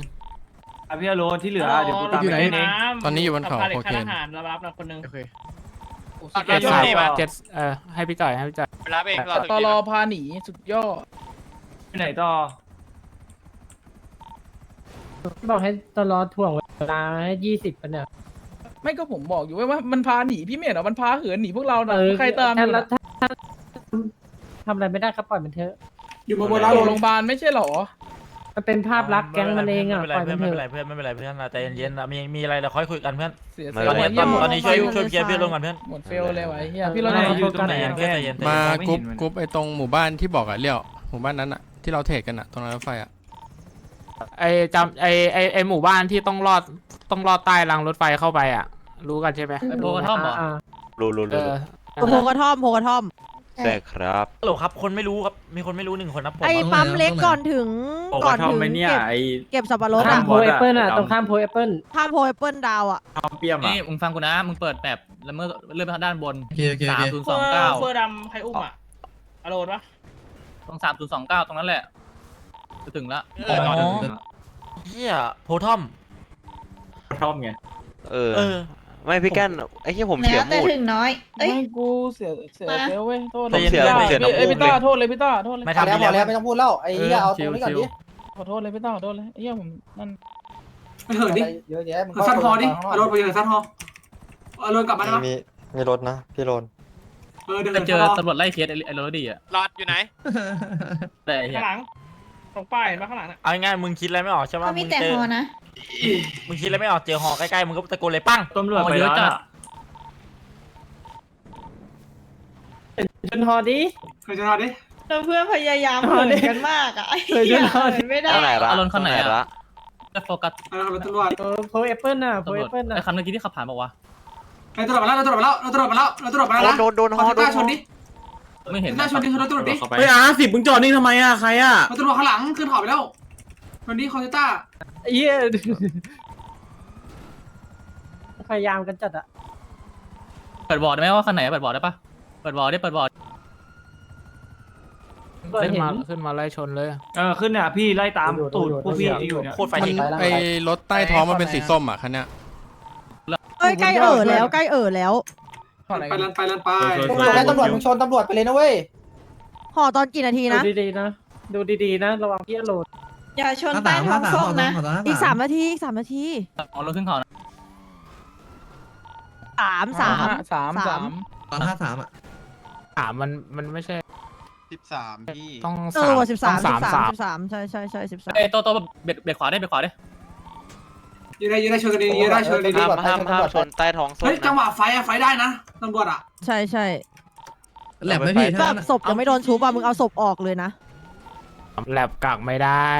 Speaker 3: อารมณ์
Speaker 11: อะพี่อโลนที่เหลือเดี๋ยวกูตาม
Speaker 7: อยู่ไหน
Speaker 11: ไปเอง
Speaker 7: ตอนนี้อยู่บนเขาโอเค
Speaker 2: รับรับนะคนนึง
Speaker 7: โอเค
Speaker 11: เจ็ดสามเจ็ดเออให้พี่จ่อยให้พี่จ่อย
Speaker 8: เวลาเองรอ
Speaker 2: ตลอพาหนีสุดยอด
Speaker 11: ไปไหนต่อ บอกให้ตลอดถ่วงเวลาให้ยี่สิบปะเนี่ย
Speaker 2: ไม่ก็ผมบอกอยู่ว่ามันพาหนีพี่เมธเหรอมันพาเหินหนีพวกเราน่ะใครตามอ
Speaker 11: ถ้า
Speaker 2: ยู่
Speaker 11: เรา
Speaker 2: น่ะ
Speaker 11: ถ้าถ้าทำอะไรไม่ได้ครับปล่อยมันเถอะ
Speaker 3: อยู่มาบน
Speaker 2: เรา
Speaker 3: เรา
Speaker 2: โรงพยาบาลไม่ใช่เหรอ
Speaker 11: มันเป็นภาพลักษณ์แก๊งมันเองอะ
Speaker 8: ไม่
Speaker 11: ปล่อย
Speaker 8: เป็
Speaker 11: มันน
Speaker 8: ไร
Speaker 11: เถ
Speaker 8: เพื่อน
Speaker 11: อะ
Speaker 8: ไม่เป็นไรเพื่อนไม่เป็นไรเพื่อนใจเย็นๆนะมีมีอะไรเราค่อยคุยกันเพื่อน
Speaker 2: เสีย
Speaker 12: ไม่
Speaker 2: เสีย
Speaker 12: เป็นไร
Speaker 8: ตอนนี้
Speaker 2: หมด
Speaker 8: ตอนนี้ช่วย
Speaker 2: หมด
Speaker 8: ช่วยเคลียร์พี่ลงกันเพื่อน
Speaker 2: หมดเฟลเลยวะไอ้เฮียพี่เรา
Speaker 11: ไม่
Speaker 2: ทำ
Speaker 11: อยู่ตรงไหน
Speaker 8: เพื่อนใจเย็น
Speaker 7: มา
Speaker 11: ไม่
Speaker 7: ก
Speaker 11: เห็
Speaker 7: รุ๊ป
Speaker 11: นมัน
Speaker 7: กรุ๊ปไอ้ตรงหมู่บ้านที่บอกอะเลี้ยวหมู่บ้านนั้นอะที่เราเทรดกันอะตรงรางรถไฟอะ
Speaker 11: ไอจำไอไอไอหมู่บ้านที่ต้องรอดต้องรอดใต้รางรถไฟเข้าไปอะ รู้กันใช่ไหม
Speaker 2: ไอ้โพกระท่อมเหรอา
Speaker 12: รู้รู้
Speaker 11: เอ
Speaker 12: รู้
Speaker 11: อ
Speaker 10: โพกระท่อมโพกระท่อม
Speaker 12: ใช่ครับ
Speaker 8: ฮัลโหลครับ คนไม่รู้ครับ มีคนไม่รู้หนึ่งคนนะผม
Speaker 10: ไอ้ปั๊มเล็กก่อนถึงก่อนถึงเก็บเก็บสับปะรด
Speaker 11: ข้า
Speaker 10: อะ
Speaker 11: มโพแอปเปิลอะ ตรงข้ามโพแอปเปิล
Speaker 10: ข้ามโพแอปเปิลดาวอะ
Speaker 2: นี่มึงฟังกูนะ มึงเปิดแบบแล้วเมื่อเลื่อนไปทางด้านบน
Speaker 5: โอเคโอเคโอ
Speaker 2: สาม
Speaker 5: เค
Speaker 2: ศูนย์สองเก้า
Speaker 8: เฟอร์ดำใครอุ้มอะอโรนปะ
Speaker 2: ตรงสามศูนย์สองเก้าตรงนั้นแหละจะถึงละ
Speaker 8: อ๋อ เฮียโพทอม
Speaker 12: เออ
Speaker 8: เออ
Speaker 12: ไม่พี่แก้นไอ้ที่ผม
Speaker 9: แล้
Speaker 12: เสียว
Speaker 9: แต่
Speaker 12: มูด
Speaker 9: ถึงน้อย เอ้ย
Speaker 2: ไม่กูเสียเสีย
Speaker 9: มา
Speaker 2: เซลเว้ยโทษ
Speaker 12: ผมเสียผมเสียน้ำมูก
Speaker 2: เอ้ยพี่ต้า
Speaker 12: เลย
Speaker 2: โทษเลยพี่ต้าโทษเลย
Speaker 8: ไม่
Speaker 3: พอ
Speaker 8: ทำ
Speaker 3: แล้ว
Speaker 8: ดี
Speaker 3: พอ
Speaker 8: แล้
Speaker 3: แล้ว
Speaker 8: ว
Speaker 3: ไม่ต้องพูดแล้วไอ้เหี้ยเอาตรงนี้ก่อนดิ
Speaker 2: ขอโทษเลยพี่ต้าขอโทษเลยไอ้เหี้ยผมนั่น
Speaker 3: เถิดดิเยอะแยะมึงก็
Speaker 14: ซัดฮอดิ
Speaker 3: ข้างน
Speaker 14: เอา
Speaker 3: ก
Speaker 14: รถไปเลยซัดฮอเอารถกลับมาได้ปะ
Speaker 4: มี
Speaker 15: มีรถนะ พี่โรน
Speaker 13: เออเดิน
Speaker 16: เจอตำรวจไล่เคสไอ้โรดี้อะ
Speaker 8: รอดอยู่ไหน
Speaker 16: แต่
Speaker 17: ข้างหลังตรงป้ายเห็นปะข้างหลังน่ะ
Speaker 8: เอาง่ายๆมึงคิดอะไรไม่ออกใช่ไหม
Speaker 9: เขามี
Speaker 8: มึง
Speaker 9: แต่
Speaker 8: เจ
Speaker 9: ฮ
Speaker 8: อ
Speaker 9: อนะ
Speaker 8: มึงคิดอะไรไม่ออกเจอหอใกล้ๆมึงก็ตะโกนเลยปั้ง
Speaker 16: ตำรวจไปแล้วจัด
Speaker 13: เคยจะนอนดิ
Speaker 9: เราเพื่อนพยายามเหมือนกันมากอะไอ้เหี้ยเหมือนไม่ได้
Speaker 12: เท่าไหร่ละ
Speaker 16: อารมณ์ข้างไหนอะ
Speaker 12: เท่ร่ละ
Speaker 16: จะโฟกัส
Speaker 13: เออรถตำรวจ
Speaker 17: โพเอเปิลน่ะโพ
Speaker 16: ตำร
Speaker 17: เอ
Speaker 16: วจ
Speaker 17: เปิลน่ะ
Speaker 16: ไอ้คันเมื่อกี้ที่ขับผ่านบอกว่า
Speaker 13: ไอ้ตำรวจมาแล้วตำรวจมาแล้วตำรวจมาแล้วตำรวจมาแล้วนะ
Speaker 12: โดนโดนฮอโดนฮอ
Speaker 16: ไม่เห็น
Speaker 13: ชนดิชนดิตำรวจดิ
Speaker 18: เฮ้ยอาสิบมึงจอดนิ่งทำไมอะใครอะ
Speaker 13: ตำรวจข้างหลังขึ้นหอไปแล้ว วันนี้คอนเทต้า
Speaker 17: เหี้ยพยายามกันจัดอะ
Speaker 16: เปิดบอร์ดได้ไหมว่าคันไหนเปิดบอร์ดได้ปะเปิดบอร์ดได้เปิดบอร์ดขึ้นมาขึ้นมาไล่ชนเลย
Speaker 17: เออขึ้นเนี่ยพี่ไล่ตามตูดพวกพี่อยู่เนี่ย
Speaker 8: โคตรไฟดิ
Speaker 7: ไอ้รถใต้ท้องมันเป็นสีส้มอะคันเนี้ย
Speaker 10: เอ้ยใกล้เอ่อแล้วใกล้เอ่อแล้ว
Speaker 13: ไปลันไปลันไป
Speaker 3: มึงชนตำรวจมึงชนตำรวจไปเลยนะเว้ย
Speaker 10: ห่อตอนกี่นาทีนะ
Speaker 17: ดูดีๆนะ ดูดีๆนะ ระวังพี่โหลด
Speaker 9: อย่าชน
Speaker 5: ห้า
Speaker 9: ใต้
Speaker 5: สาม
Speaker 9: ท้อ
Speaker 5: ห้างสาม
Speaker 9: ส้ม
Speaker 5: ขอ
Speaker 9: นะ
Speaker 5: โทษขอโทษ
Speaker 10: อีกสามนาทีอีกสามนาที
Speaker 16: เอารถขึ้นเขานะ
Speaker 10: สามสาม
Speaker 17: สามสาม
Speaker 5: ตอนห้าสามอะ
Speaker 16: สามมันมันไม่ใช่
Speaker 15: สิบสามพี่
Speaker 16: ต้อง
Speaker 10: เอ
Speaker 16: สา
Speaker 10: อ
Speaker 16: ม
Speaker 10: ว่ะสิบสาม
Speaker 16: ต้อง
Speaker 10: สิ
Speaker 16: สาม
Speaker 10: บสาม
Speaker 16: สาม
Speaker 10: สิบสามใช่ใช่ใช่สิบสาม
Speaker 16: เอ้ยโตโตเบ็ดเบ็ดขวาได้เบ็ดขวาได้
Speaker 13: ยืนได้ยืนได้ชนกันดียืนได้ชนกันดี
Speaker 12: ห้ามห้ามห้ามชนใต้ท้องส้ม
Speaker 13: เฮ้ยจังห
Speaker 12: นะ
Speaker 13: วะไฟอะไฟได้นะตำรวจอะ
Speaker 10: ใช่ใช่
Speaker 5: แหลมไหมพี่
Speaker 10: แบ
Speaker 5: ถ้า
Speaker 10: บ
Speaker 5: งั้นอะ
Speaker 10: ศพยังไม่โดนชูป่ะมึงเอาศพออกเลยนะ
Speaker 16: แลบกักไม่ได้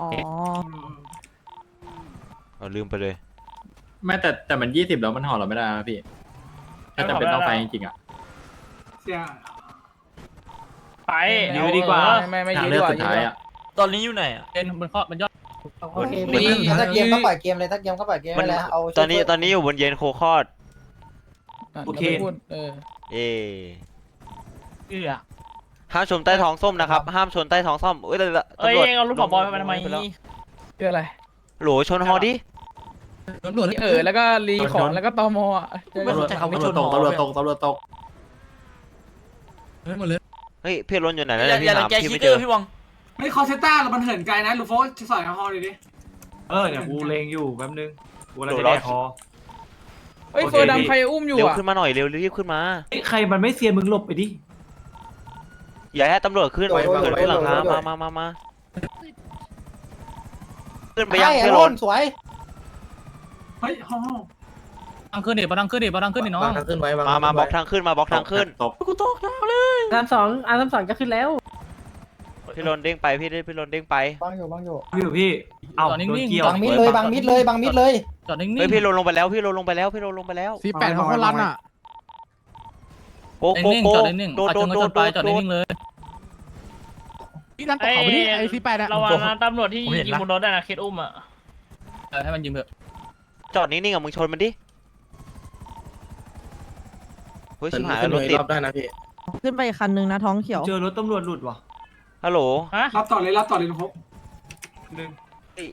Speaker 10: อ๋อ
Speaker 12: เอาลืมไปเลย
Speaker 18: ไม่แต่แต่มันยี่สิบแล้วมันห่อเราไม่ได้นะพี่ถ้าจำเป็นต้องไปจริงๆอะ
Speaker 13: เสีย
Speaker 17: ไปยืดดีกว่า ไม่ไม่
Speaker 18: ทาง
Speaker 17: ยืด
Speaker 18: เลื
Speaker 17: ดี
Speaker 18: อก
Speaker 17: กว่า
Speaker 18: สุดท้ายอะ
Speaker 8: ตอนนี้อยู่ไหนอะ
Speaker 16: เป็นมันข้อมันยอด
Speaker 3: โอเคพี่ถ้าเกมก็ปล่อยเกมเลยถ้าเกมก็ปล่อยเกม
Speaker 12: มัน
Speaker 3: เลยเอา
Speaker 12: ตอนนี้ตอนนี้อยู่บนเย็นโคคอด
Speaker 17: โอเค เออ
Speaker 12: เอ
Speaker 16: เอื้อ
Speaker 12: ห้ามชนใต้ท้องส้มนะครับ ห้ามชนใต้ท้องส้มเอ้ยตำรวจ
Speaker 16: เอ้ยเอารถผบไปทำไม
Speaker 12: แล้ว
Speaker 17: คืออะไร
Speaker 12: โหลชนฮอดิ
Speaker 5: ตำรวจ
Speaker 17: เออแล้วก็รีของแล้วก็ตมอะเจอ
Speaker 8: ไม่
Speaker 17: กัน
Speaker 8: เข้าใจเขาไม่ชน
Speaker 18: ตก
Speaker 8: หอ
Speaker 18: ตำรวจ
Speaker 8: เลย
Speaker 18: ตกตำรวจตก
Speaker 5: เฮ้ยหมดเลย
Speaker 12: เฮ้ยพี่รนอยู่ไหน
Speaker 8: อ
Speaker 12: แล้ว
Speaker 8: ย่า
Speaker 12: เนี่ย
Speaker 8: อย่า
Speaker 12: พี่
Speaker 8: รั
Speaker 12: ถางม
Speaker 8: แก
Speaker 12: พี่
Speaker 8: คิด
Speaker 12: ไม่
Speaker 8: เอ
Speaker 12: เจ
Speaker 8: อ
Speaker 12: อ
Speaker 8: พี่วัง
Speaker 13: เฮ้ยคอนเทต้าเรามันเหินไกลนะลูโฟสอยฮอเลยดิ
Speaker 17: เออเนี่ยกูเลงอยู่แป๊บนึงกู
Speaker 12: โหลรอ
Speaker 17: เฮ้ยเฟอร์ดำใครอุ้มอยู่
Speaker 12: เร็ว
Speaker 17: อะ
Speaker 12: ขึ้นมาหน่อยเร็วรีบขึ้นมา
Speaker 17: ใครมันไม่เซียนมึงหลบไปดิ
Speaker 12: อย่าให้ตำรวจขึ้น
Speaker 3: โดยโดย
Speaker 12: ขึ้น
Speaker 3: โดย
Speaker 12: ขึ้นหลังคา
Speaker 3: โดย
Speaker 12: มามามามาขึ้นไปยัง
Speaker 3: ไอ้
Speaker 12: พี่ร
Speaker 3: โร
Speaker 12: น
Speaker 3: นสวย
Speaker 13: เฮ้ยฮอ
Speaker 16: ทางขึ้นดิปะทางขึ้นดิปะทางขึ้นดิน้อง
Speaker 18: ขึ้นไว้
Speaker 12: มามาบล็อกทางขึ้นมาบล็อกทางขึ้น
Speaker 18: ตก
Speaker 16: กูตกแล้วเลย
Speaker 17: อันสองอันสองจะขึ้นแล้ว
Speaker 12: พี่รนเด้งไปพี่พี่รนเด้งไป
Speaker 3: บังอยู่บังอยู่
Speaker 17: อยู่พี่
Speaker 16: เอานิ่งๆ
Speaker 3: บังมิดเลยบังมิดเลยบังมิดเลย
Speaker 16: จอดนิ่ง
Speaker 12: เฮ้ยพี่รนลงไปแล้วพี่รนลงไปแล้วพี่รนลงไปแล้ว
Speaker 5: สี่แปดเขาคนรันอะ
Speaker 12: โก
Speaker 16: ๆ
Speaker 12: โก
Speaker 16: นิ่ง
Speaker 12: โก
Speaker 16: ๆจอดนิ่งๆ
Speaker 12: โดน
Speaker 16: เอา
Speaker 12: โด
Speaker 16: จ
Speaker 9: Ờ,
Speaker 12: น
Speaker 16: น
Speaker 12: โด
Speaker 16: ก็จ
Speaker 12: น
Speaker 16: อดไปจอด
Speaker 12: โดน
Speaker 16: นิ่งๆเลย
Speaker 5: พี่นั่นตกเขาไปดิไอ้สี่แปดอะ
Speaker 16: ระวังนะตำรวจที่ยิงบนรถได้นะเคสอุ้มอะเออให้มันยิงเถอะ
Speaker 12: จอดนิ่งๆกับมึงชนมันดิเฮ้ยชิบหายแล้วรถติด
Speaker 18: รอบได้นะพี่
Speaker 10: ขึ้นไปอีกคันนึงนะท้องเขียว
Speaker 17: เจอรถตำรวจหลุดว่ะ
Speaker 12: ฮัลโหล
Speaker 16: ฮะ
Speaker 13: รับต่อเลยรับต่อเลยลูโฟ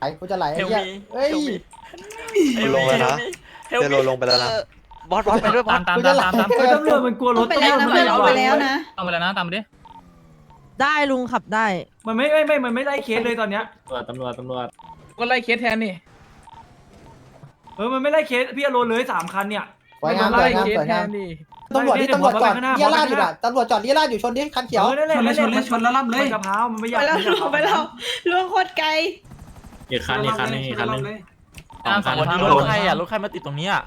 Speaker 3: ไหลกูจะไหลไอ้
Speaker 8: เฮล
Speaker 3: เหี้ย
Speaker 8: มี
Speaker 3: เฮ้ย
Speaker 8: เฮลมี
Speaker 12: ลงแล้วนะ
Speaker 8: เฮลมี
Speaker 12: ลงไปแล้วนะ บอสบอสไปด้วยบอ
Speaker 16: ตา
Speaker 12: ส
Speaker 16: มตามตามตามตาม
Speaker 3: เฮ้ย
Speaker 17: ตำรวจมันกลัวรถ
Speaker 9: ไป
Speaker 17: ตำร
Speaker 9: แล้ว
Speaker 17: วจ
Speaker 9: นะ
Speaker 17: มัน
Speaker 9: เพื่อนเอาไปแล้วนะ
Speaker 16: ต้องไปแล้วนะตามไปดิ
Speaker 10: ได้ลุงขับได้
Speaker 17: มันไม่ไม่ไม่มันไม่ไล่เคสเลยตอนเนี้ย
Speaker 18: ตำรวจตำรวจ
Speaker 17: ก็ไล่เคสแทนนี่ เออมันไม่ไล่เคสพี่อโรนเลยสามคันเนี่ย
Speaker 3: สวยงามส
Speaker 17: ไล่
Speaker 3: วยงาม
Speaker 17: เคส
Speaker 3: สวย
Speaker 17: แท
Speaker 3: งาม
Speaker 17: นดิ
Speaker 3: ตำรวจที่ตำรวจจอด
Speaker 17: ไล่ดิ
Speaker 3: เลี้ย
Speaker 17: บ
Speaker 3: รา
Speaker 17: อก
Speaker 3: ด
Speaker 17: ไป
Speaker 3: อยู่
Speaker 17: ข้างหน้า
Speaker 3: อะตำรวจจอดเลี้ยราดอยู่ชนดิคันเขียว
Speaker 17: เออนั่นแหละ
Speaker 13: ชนเลยชน
Speaker 17: นั่นแห
Speaker 13: เลย
Speaker 17: ละ
Speaker 13: ชนแล้วรับเลย
Speaker 17: มันกะเพรามันไม่อยา
Speaker 9: ไป
Speaker 17: ก
Speaker 9: แล้ว
Speaker 17: ไม่อยาก
Speaker 9: ไปแล้วล่วงโคตรไกล
Speaker 18: อีกคันอีกคันนึงอีกคันนึง
Speaker 16: ตามสองคนที่
Speaker 8: ร
Speaker 16: ร
Speaker 8: ถ
Speaker 16: ถ
Speaker 8: ใครอะรถใครมาติดตรงนี้อะ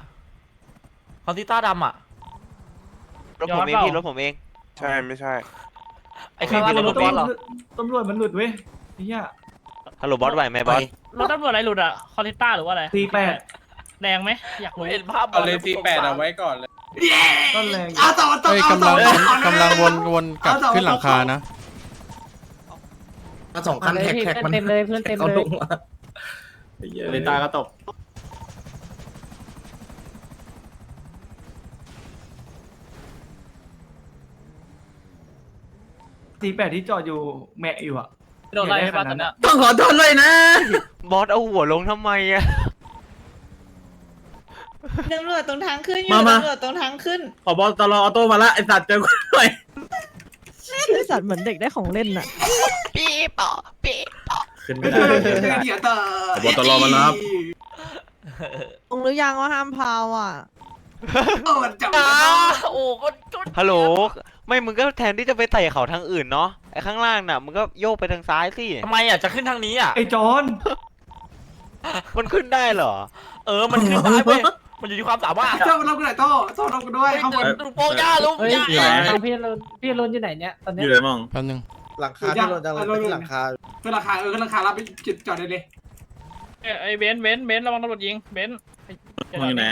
Speaker 8: คอนติต้าดำอะ
Speaker 12: รถผมเองพี่รถผมเอง
Speaker 18: ใช่ไม่ใช่
Speaker 8: ไอ้ข้างล่าง
Speaker 17: ร
Speaker 8: ร
Speaker 17: ถ
Speaker 8: ถบอสเหรอ
Speaker 17: ตำรวจมันหลุดเว้ยไอ้เหี้ย
Speaker 12: ฮัลโหลบอสไหวไหมบอส
Speaker 16: รถตำรวจอะไรหลุดอะคอริต้าหรือว่าอะไร
Speaker 17: ตีแปด
Speaker 16: แดงไหมอยากรู้
Speaker 8: เห็นภาพ
Speaker 18: เอาเลยตีแปดเอาไว้ก่อนเลย
Speaker 17: ต้นแรงอยู่
Speaker 13: เอาต่อต่อ
Speaker 7: เฮ้ย
Speaker 13: เอา
Speaker 7: กำ
Speaker 13: ต่
Speaker 7: ลั
Speaker 13: อง
Speaker 7: กำลังวนวนกลับขึ้นหลังคานะ
Speaker 18: สองคันแท็กแท็กมัน
Speaker 17: เต็มเลยเพื่อนเต็มเลย
Speaker 18: เลนตาก็ตก
Speaker 17: ตีแปดที่จอดอยู่แมะอยู่อะ
Speaker 16: โดนไล่ให้ป่ะตอนเนี้ย
Speaker 18: ต้องขอโทษเลยนะ
Speaker 12: บอสเอาหัวลงทำไมอะ
Speaker 9: ตำรวจตรงทางขึ้นอยู่
Speaker 18: มามา
Speaker 9: ตำรวจตรงทางขึ้น
Speaker 18: ขอบอตลออโต้มาละไอสัตว์เจอกูด้วย
Speaker 10: ไอสัตว์เหมือนเด็กได้ของเล่นน่ะ
Speaker 18: ขึ้น
Speaker 13: เดี๋
Speaker 18: ไม่
Speaker 13: ยว
Speaker 18: ได้
Speaker 13: เดี๋ยวเดี๋ยวเดี๋ยวต่อ
Speaker 18: ขอบตลอมาแล้วครับ
Speaker 10: ลงหรือยังว่าห้ามพาวอะ
Speaker 8: อ่าโอ้ก็ก็
Speaker 12: ฮัลโหล ไม่มึงก็แทนที่จะไปเตะเขาทางอื่นเนาะไอ้ข้างล่างน่ะมึงก็โยกไปทางซ้ายสิ
Speaker 8: ทำไมอะจะขึ้นทางนี้อะ
Speaker 13: ไอ้จอน
Speaker 12: มันขึ้นได้เหรอ
Speaker 8: เออมันขึ้นได้เว้ยมันอยู่ที่ความสามารถ
Speaker 13: เจ้าเรากูไหนโต้โต้เรากูด้วยข้างบน
Speaker 8: ลูกโป่งย่าลูกย่า
Speaker 11: พี่รนพี่รนอยู่ไหนเนี่ยตอนนี้
Speaker 6: อยู่เลยมอง
Speaker 7: แป๊บนึง
Speaker 4: หลังคาที่โดนจะลงไปที่หลังคา
Speaker 13: ขึ้นราคาเออขึ้นราคารับไปจุดจอดได้เลย
Speaker 2: ไอ้เบนซ์เบนซ์เบนซ์ระวังตำรวจยิง เบนซ์
Speaker 6: มองอยู่ไหน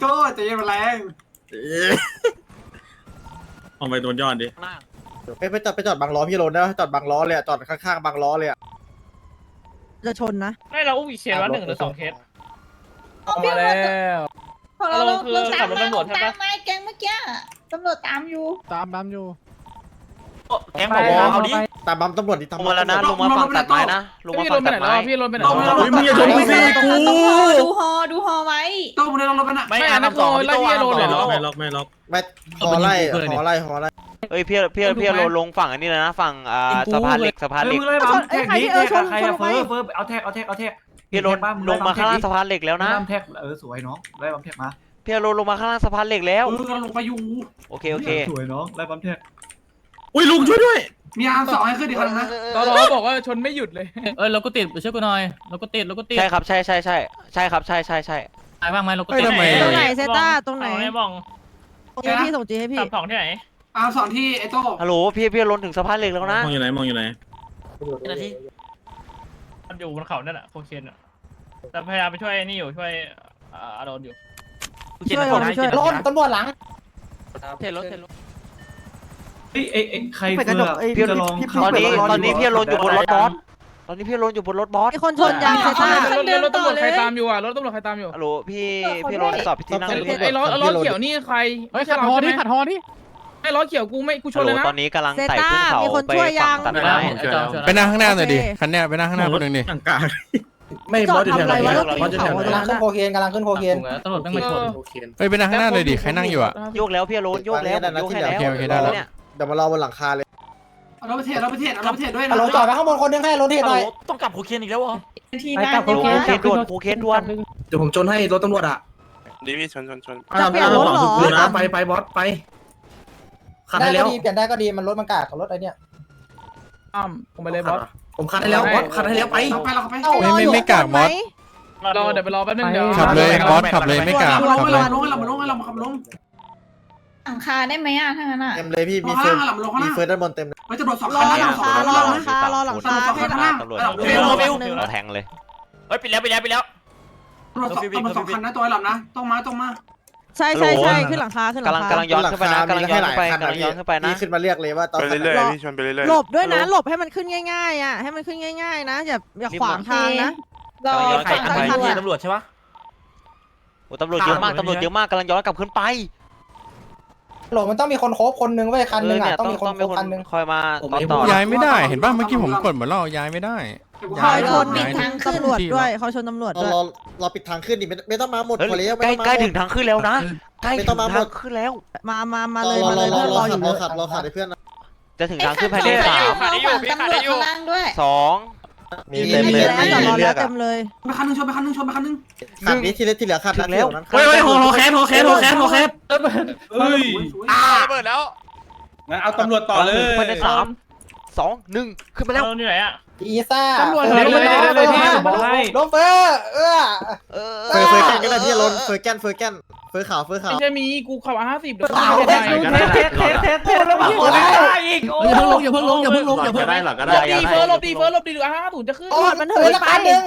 Speaker 13: โต้ใจเย็นแรง
Speaker 6: มองไปโดนยอดดิ
Speaker 4: ไปไปจอดไปจอดบางล้อพี่โรนได้ปะจอดบางล้อเลยอะจอดข้างๆบางล้อเลยอะ
Speaker 10: จะชนนะ
Speaker 2: ให้เราอุ้มอีกเคสวะหนึ่งหรือสองเคส
Speaker 9: พี่
Speaker 2: มา
Speaker 9: ว่า
Speaker 2: แล้ว
Speaker 9: ของเรา
Speaker 2: เราคือ
Speaker 9: เราตาม
Speaker 2: ขับรถ
Speaker 9: มา
Speaker 2: ตำรวจใช่ปะ
Speaker 9: ตามมาแก๊งเมื่อกี้ตำรวจตามอยู่
Speaker 5: ตามตามอยู่
Speaker 8: แกงบอกว่าเอาดิ
Speaker 4: ตามบัมตำรวจดิ
Speaker 12: ล
Speaker 4: ตาม
Speaker 12: งมาแล้วนะลงมาฝั่งตัดไม้นะลงมา
Speaker 2: พี่ล
Speaker 12: ฝั่
Speaker 2: น
Speaker 12: ง
Speaker 2: ไป
Speaker 12: ตั
Speaker 2: ไหน
Speaker 12: ด
Speaker 2: แล้ว
Speaker 12: ไม้
Speaker 2: พี่ลนไปไหน
Speaker 13: ลงมา
Speaker 2: แล้ว
Speaker 13: มึงอย่าชนกูสิ
Speaker 9: ดูฮอดูฮอไว้
Speaker 13: โต้มึงได้ลงรถไปน่ะ
Speaker 8: ไม่
Speaker 2: ไม่
Speaker 8: อ่า
Speaker 2: อั
Speaker 8: น
Speaker 2: นนั้น
Speaker 8: นำสอง
Speaker 2: คือไล่พี่โรนเลยเหรอ
Speaker 6: ไม่ล็อกไม่ล็อก
Speaker 4: ไม่หอไล่หอไล่หอไล่
Speaker 12: เอ้ยพี่พี่พี่โรลงฝั่งอันนี้เลยนะฝั่งอ่าสะพานเหล็กสะพานเหล็ก
Speaker 10: มึงเลยบัมแท็กนี้แท็กใครอะเฟิร์ฟเฟิร์ฟ
Speaker 13: เอาแท็กเอาแท็กเอาแท็ก
Speaker 12: พี่โรลงมาข้างล่างสะพานเหล็กแล้วนะ
Speaker 13: แท็กเออสวยน้องไล่บัมแท็กมา
Speaker 12: พี่โรลงมาข้างล่างสะพานเหล็กแล้ว
Speaker 13: เออกำลังลงไปอยู่
Speaker 12: โอเคโอเค
Speaker 13: สวยน้องไล่บัมแท็ก
Speaker 6: อุ้ยลุงช่วยด้วย
Speaker 13: มีอาร์มสองให้ขึ้นอีกคันนะ
Speaker 2: ตอรอบอกว่าชนไม่หยุดเลย
Speaker 11: เอ้ยเราก็ติดช่วยกูหน่อยเราก็ติดเราก็ติด
Speaker 12: ใช่ครับใช่ใช่ใช่ใช่ครับใช่ใช่ใช่
Speaker 11: ตายบ้างไหมเราก็
Speaker 7: เอ้ย
Speaker 11: ติด
Speaker 7: ทำไม
Speaker 10: ตรงไหนเซต้าตรงไหน
Speaker 2: ไอ้บ้อง
Speaker 10: ส่งจีให้พี่ส่งจีให้พี่
Speaker 2: สามสองที่ไหน
Speaker 13: อาร์มสองที่ไอ้โต้
Speaker 12: ฮัลโหลพี่พี่โรลถึงสะพานเหล็กแล้วนะ
Speaker 6: มองอยู่ไหนมองอยู่ไหน
Speaker 8: นาที
Speaker 2: มันอยู่บนเขานั่นแหละโคเคนอะแต่พยายามไปช่วยนี่อยู่ช่วยอาโดนอยู่
Speaker 10: ช่วยผมช่วย
Speaker 3: รถตำรวจหลัง
Speaker 8: เทรถเทรถ
Speaker 13: เอ้ยเอ้ยใคร
Speaker 4: ไปกระจกเอ้ย
Speaker 12: พี่
Speaker 4: จะลอง
Speaker 12: ตอนนี้ตอนนี้พี่โรลอยู่บนรถบอส ตอนนี้พี่โรลอยู่บนรถบอส
Speaker 10: มีคนชนยางเซต้า
Speaker 2: รถรถตำรวจใครตามอยู่อะรถตำรวจใครตามอยู่
Speaker 12: ฮัลโหลพี่พี่โรลสอบพี่ที่นั่งเลย
Speaker 2: ไอ้ล้อล้อเขียวนี่ใคร
Speaker 5: เฮ้ย
Speaker 2: ไม่ใช่
Speaker 5: ขัด
Speaker 2: เรา
Speaker 5: ฮอ
Speaker 2: ใช่
Speaker 5: ดิ
Speaker 2: ไหม
Speaker 5: ขัดฮอดิ
Speaker 2: ไอ้ล้อเขียวกูไม่กูช
Speaker 12: ฮัล
Speaker 2: น
Speaker 12: โหล
Speaker 2: เลยนะ
Speaker 12: ตอนนี้กำลัง
Speaker 10: เซ
Speaker 12: ไต่
Speaker 10: ต้า
Speaker 12: ขึ้นเขา
Speaker 10: มีคน
Speaker 12: ไป
Speaker 10: ช่วยยั
Speaker 12: ฝั่
Speaker 10: ง
Speaker 12: งตัดไม้
Speaker 7: ไปนั่งข้างหน้าหน่อยดิคันเนี้ยไปนั่งข้างหน้าคนหนึ่งดิ
Speaker 6: ต่างกา
Speaker 4: ไม่
Speaker 10: จอดทำอะไรวะรถตีเขาตรง
Speaker 3: กำลัง
Speaker 10: นั้น
Speaker 3: ขึ้น
Speaker 10: อะ
Speaker 3: โคเคนกำลังขึ้นโคเคน
Speaker 11: ตำรวจต้องมาชน
Speaker 7: เฮ้ยไปนั่งข้างหน้าเลยดิ ใครนั่งอยู่อะ
Speaker 12: โยกแล้วพี่โรลโยกแล้วผมโยกให้แล้ว
Speaker 7: โอเคโอเคได้แล้ว
Speaker 12: เนี่ย
Speaker 4: เดี๋ยวมารอบนหลังคาเลย
Speaker 13: เอาเราไปเทรดเราไปเทรดเอาเราไปเทรดด้วย
Speaker 3: ฮั
Speaker 13: นะ
Speaker 3: ลโหลจอดไปข้างบนคนนึงให้รถเท
Speaker 8: ฮัล
Speaker 3: ห
Speaker 8: โหล
Speaker 3: น่อย
Speaker 8: ต้องกลับโคเคนอีกแล้วเหรอ
Speaker 9: ทีหน้า
Speaker 12: โอ
Speaker 9: เนี่ย
Speaker 12: เคด่วนโอเคด่วน
Speaker 13: เดี๋ยวผมชนให้รถตำรวจอะ
Speaker 6: ดีพี่ชนชนชน
Speaker 10: จะเปลี่ยนรถเหรอ
Speaker 13: นะไปไปบอสไปขัด
Speaker 3: ได้
Speaker 13: ให้
Speaker 3: ก็
Speaker 13: แล้ว
Speaker 3: ดีเปลี่ยนได้ก็ดีมันรถมันกากกับรถไอเนี้ย
Speaker 2: อ้ามผมไปเลยบอส
Speaker 13: ผมขัดให้แล้วบอสขัดให้แล้วไปไปเราไป
Speaker 7: ไม่ไม่ไม่กากบอส
Speaker 2: รอเดี๋ยวไปรอแป๊บนึงเดี๋ยว
Speaker 7: ขับเลยบอสขับเลยไม่กล้า
Speaker 13: ลง
Speaker 7: ขับ
Speaker 13: ให้
Speaker 7: เล
Speaker 13: เรา
Speaker 7: ย
Speaker 13: ลงให้เราลงให้เราขับลง
Speaker 9: ห ลังคาได้ไหมอะถ้างั้นอะ
Speaker 4: เต็มเลยพี่
Speaker 13: ล
Speaker 4: มี
Speaker 13: งข้าง
Speaker 4: เฟิร์
Speaker 13: ล่างหลังลงข้าง
Speaker 4: มี
Speaker 13: ล่าง
Speaker 4: เฟิร์ด้านบนเต็มเลย
Speaker 13: ไม่จะโดดสอง
Speaker 10: รอ
Speaker 13: คัน
Speaker 10: หลัง
Speaker 13: สอง
Speaker 10: คา
Speaker 13: คัน
Speaker 10: รอ
Speaker 13: แล้ว
Speaker 10: หลังคารอหลังคาให้หลัง
Speaker 12: ตำรวจ
Speaker 13: เร็วเร็ว
Speaker 12: เราแทงเลย
Speaker 8: เฮ้ยปิดแล้วปิดแล้วปิดแล้ว
Speaker 13: ตำรวจตำรวจสองคันนะตัวไอ้หลับนะ ต้องมาต้องมา
Speaker 10: ใช่ใช่ใช่ขึ้นหลังคาขึ้นหลั
Speaker 12: กำลัง
Speaker 10: งคากำ
Speaker 12: ลังย้อนขึ้นไปนะกำลังย้อนขึ้นไปกำลังย้อนขึ้นไปนะ
Speaker 4: พี่ขึ้นมาเรียกเลยว่าตอน
Speaker 10: หลบหลบด้วยนะหลบให้มันขึ้นง่ายๆอะให้มันขึ้นง่าย ๆ นะอย่าอย่าขวางทางนะ
Speaker 9: รอ
Speaker 8: ย้อนกลั
Speaker 9: ฝั่
Speaker 8: บ
Speaker 9: ง
Speaker 8: ไป
Speaker 9: ตำรว
Speaker 8: ที่
Speaker 9: จ
Speaker 8: ตำรวจใช่ปะ
Speaker 12: โอ้ตำรวจเยอะมากตำรวจเยอะมากกำลังย้อนกลับขึ้นไป
Speaker 3: โหลมันต้องมีคนโคบคนนึงไว้ยคัน
Speaker 12: เอ
Speaker 3: นึ
Speaker 12: องเนี่
Speaker 3: อะ
Speaker 12: ย
Speaker 3: ต้
Speaker 12: ต้
Speaker 3: อ
Speaker 12: องง
Speaker 3: มีคน
Speaker 12: ต้อง
Speaker 3: โค
Speaker 12: มี
Speaker 3: บ
Speaker 12: ค
Speaker 3: คัน
Speaker 12: น
Speaker 3: นึง
Speaker 12: คอยมาต่อต่อ
Speaker 7: ย้ายไม่ได้เห็นป่ะเมื่อกี้ผมกดเหมือนเราย้ายไม่ได้
Speaker 10: คอยชนตำรวจด้วยเขาชนตำรวจ
Speaker 4: เรา
Speaker 10: ด้วย
Speaker 4: รอเราปิดทางขึ้นดิไม่ไม่ต้องมาหมด
Speaker 12: เฮ้ย
Speaker 4: พอแล้ว
Speaker 12: ใกล้
Speaker 4: ไม่ต้องมา
Speaker 12: ใกล้
Speaker 4: หม
Speaker 12: ถึ
Speaker 4: ด
Speaker 12: งทางขึ้นแล้วนะใกล้
Speaker 4: ไม่
Speaker 12: ถึ
Speaker 4: ต้อง
Speaker 12: ง
Speaker 4: มาหม
Speaker 12: ทาง
Speaker 4: ด
Speaker 12: ขึ้นแล้ว
Speaker 10: มามามา
Speaker 4: ร
Speaker 10: เล
Speaker 4: อยรอ
Speaker 10: มารเล
Speaker 4: อยรอ
Speaker 10: เพื่อนรออยู่
Speaker 4: ร
Speaker 10: เย
Speaker 4: อ
Speaker 10: อะ
Speaker 4: ขัดรอขัดให้เพื่อนนะ
Speaker 12: จะถึง
Speaker 9: ไอ้
Speaker 12: ทาง
Speaker 9: คั
Speaker 12: ขึ้
Speaker 9: น
Speaker 12: นภาย
Speaker 9: ส
Speaker 12: ใน
Speaker 9: องคัน
Speaker 12: สาม
Speaker 9: เอาฝั่งตำรวจข้างล่างด้วย
Speaker 12: สอง
Speaker 4: มี
Speaker 10: มี
Speaker 4: เต็ม
Speaker 10: มี
Speaker 4: เลย
Speaker 10: แล้วจอดรอแล้วเต็มเลย
Speaker 13: ไปคันนึงชนไปคันนึงชนไปคันนึง
Speaker 4: ขัดนี้ทีละที่เหลือขัดนะที่เหลือนั้น
Speaker 13: เฮ้ยเฮ้ยโหโหแคสโหแคสโหแคสโหแคสเฮ้ย
Speaker 11: ระเบิดแล้ว
Speaker 13: งั้นเอาตำรวจต่อเลย
Speaker 12: ภายในสามสองหนึ่งขึ้นไปแล้ว
Speaker 2: เราอยู่ไหนอะ
Speaker 3: อีซ่า
Speaker 2: ตำรวจ
Speaker 3: เออ
Speaker 2: เลยเลยเลยพี่
Speaker 3: ลงมาลงเฟอร์เออ
Speaker 12: เออ
Speaker 4: เฟอร์เฟอร์แกนก็ได้พี่ลนเฟอร์แกนเฟอร์แกน เฟอร์ขาวเฟอร์ขาว
Speaker 2: ไม่ใช่มีกูขับห้าสิบเดี๋ยว
Speaker 3: ขาว
Speaker 2: ไม่
Speaker 3: เท
Speaker 2: ได้
Speaker 3: สเทสเทสเทสเทสแล้วมาขอได้อีก
Speaker 5: อย่าเพิ่งลงอย่าเพิ่งลงอย่าเพิ่งลงอย่า
Speaker 6: ห
Speaker 5: เพิ่
Speaker 6: ลั
Speaker 5: ง
Speaker 6: ก็ได้หลักก็
Speaker 2: หล
Speaker 6: ได้
Speaker 2: บดีเฟิร์สหลบดีเฟิร์สหลบดีหรือห้าศูนย์จะขึ้น
Speaker 3: โอ้มันเออละคันนึง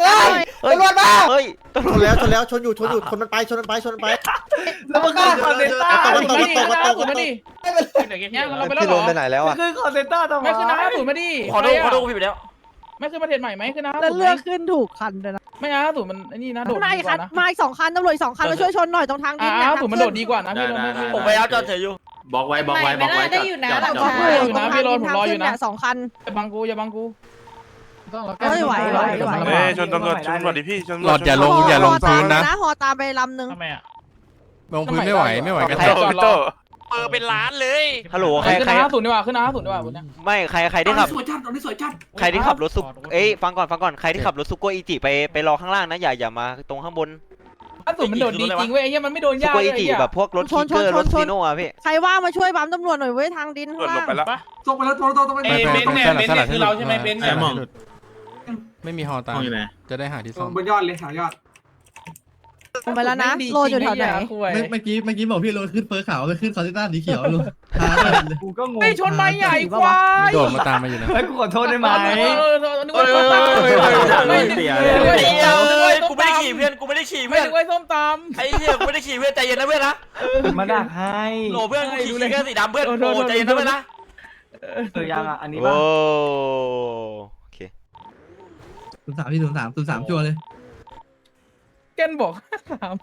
Speaker 3: เอ้ยตำรวจมา
Speaker 12: เฮ้ย
Speaker 4: ชนแล้วชนแล้วชนอยู่ชนอยู่ชนมันไปชนมันไปชนมันไป
Speaker 3: แล้วมันก็คอนเทนต้า
Speaker 4: ต
Speaker 2: ห้า
Speaker 4: บ
Speaker 2: ศูนย์
Speaker 4: ต
Speaker 2: มา
Speaker 4: บ
Speaker 2: ดิ
Speaker 4: ตบตบ
Speaker 2: ห้าศูนย์มาดิ
Speaker 3: ไม่เป็นไร
Speaker 2: เดี๋ยวอย่างเงี้ยเราไปแล้วเหรอ
Speaker 4: แล้วอะ
Speaker 3: คือคอนเทนต้าทำไม
Speaker 2: ไม่ขึ้นห้าศูนย์มาดิ
Speaker 8: ขอดูขอดูผิดไปแล้ว
Speaker 2: ไม่ขึ้นประเทศใหม่ไหมขึ้นห้า
Speaker 10: แล้ว
Speaker 2: ศูนย์
Speaker 10: เลือกขึ้นถูกคันเลยนะ
Speaker 2: ไม่ห้าศูนย์มันไอ้นี่นะโดด
Speaker 10: มา
Speaker 2: ดี
Speaker 10: อีก
Speaker 2: ก
Speaker 10: คั
Speaker 2: ว่านนะ
Speaker 10: มาอีกสองคันตำรวจอีกสองคันมาช่วยชนหน่อยตรงทางดิ
Speaker 2: อ่าน
Speaker 10: เนี่ย
Speaker 2: ห้าศูนย์มันโดดดีกว่านะพี่รถ
Speaker 8: ผมพยายามจอดเฉยอยู่
Speaker 6: บล็อกไว้บล็อกไว้บล็อกไว้
Speaker 9: ได้อยู่นะ
Speaker 6: จอด
Speaker 9: หลัง
Speaker 6: จอ
Speaker 9: คา
Speaker 6: ด
Speaker 10: อยู่นะพี่รถผมรออยู่นะสองคัน
Speaker 2: อย่าบังกูอย่าบังกู
Speaker 10: เฮ้ยไหวไหวไหว
Speaker 5: เฮ้ย
Speaker 6: ชนตำรวจชนตำรวจดิพี่ชน
Speaker 7: หลอดอย่าลงอย่าลงพื้นนะ
Speaker 10: ฮอตามไปลำนึง
Speaker 2: ทำไมอะ
Speaker 7: ลงพื้นไม่ไหวไม่ไหวกระแท
Speaker 2: ใคร
Speaker 7: ก
Speaker 2: จอด รอ
Speaker 11: เบอร์เป็นล้านเลย
Speaker 12: ฮัลโหลใคร
Speaker 2: ขึ้น
Speaker 12: ใคร
Speaker 2: ห้าศูนย์ดีกว่าขึ้นห้าศูนย์ดีกว่าบนเนี้ย
Speaker 12: ไม่ใครใครที่ขับ
Speaker 13: สวยจัดตอนนี้สวยจัด
Speaker 12: ใครที่ขับรถซุกเอ้ยฟังก่อนฟังก่อนใครที่ขับรถซุกโกอีจิไปไปรอข้างล่างนะอย่าอย่ามาตรงข้างบน
Speaker 2: ห้าศูนย์มันโดดดีจริงเว้ยไอ้เหี้ยมันไม่โดน
Speaker 12: ซุก
Speaker 2: ยาก
Speaker 12: โก
Speaker 2: เลย
Speaker 12: อี
Speaker 2: ไอ้
Speaker 12: จิ
Speaker 2: เหี้ย
Speaker 12: แบบพวกรถ
Speaker 10: ช
Speaker 12: คิ
Speaker 10: น
Speaker 12: กเกอร์
Speaker 10: ชน
Speaker 12: รถ
Speaker 10: ชน
Speaker 12: ซีโน่อะพี่
Speaker 10: ใครว่างมาช่วยปั๊มตำรวจหน่อยเว้ยทางดินข้างล่าง
Speaker 13: ส่งไปแล้วตัวตัวตัวไปเอ้เบนซ์เนี่ยเบนซ์เนี่ยคือเราใช่ไหมเบนซ์เนี่ย
Speaker 7: ไม่มีฮอตามจะได้หาที่ซ่อม
Speaker 13: บนยอดเลยหายอด
Speaker 10: ลงไปแล้วนะ
Speaker 2: ดี
Speaker 10: โลอยู่แถวไหน
Speaker 2: จริงอ้เย
Speaker 5: เมื่อเมื่อกี้เมื่อกี้บอกพี่โรถขึ้นเฟิร์สขาวไปขึ้นคอร์ติต้าสีเขียวลุงพาไปเลย
Speaker 3: กูก็งง
Speaker 2: ไม่ชนไม่ใหญ่ควาย
Speaker 7: โดดมาตามมาอยู่นะ
Speaker 3: เฮ้ยกูขอโทษได้ไหม
Speaker 2: เออเออนึกว่าส้มตำ
Speaker 6: ไม่เสียเลย
Speaker 8: ไอ้เหี้ยเอ้ยกูไม่ได้ขี่เพื่อนกูไม่ได้ขี่
Speaker 2: ไม่
Speaker 8: เพื่อน
Speaker 2: นึกว่าส้มต
Speaker 8: ไอ้เหี้ยกูไม่ได้ขี่เพื่อนใจเย็นนะเพื่อนนะ
Speaker 3: มาดักให้
Speaker 8: โหลเพื่อนกูขี่แค่สีดำเพื่อนโหลใจเย็นนะเพื่อนนะ
Speaker 3: เออยังอะอันนี้
Speaker 12: โอ้
Speaker 3: ป่ะ
Speaker 12: โอเค
Speaker 5: ศูนย์สามพี่ศูนย์สามศูนย์สามชัวร์เลยำ
Speaker 2: แกนบอกห้าสาม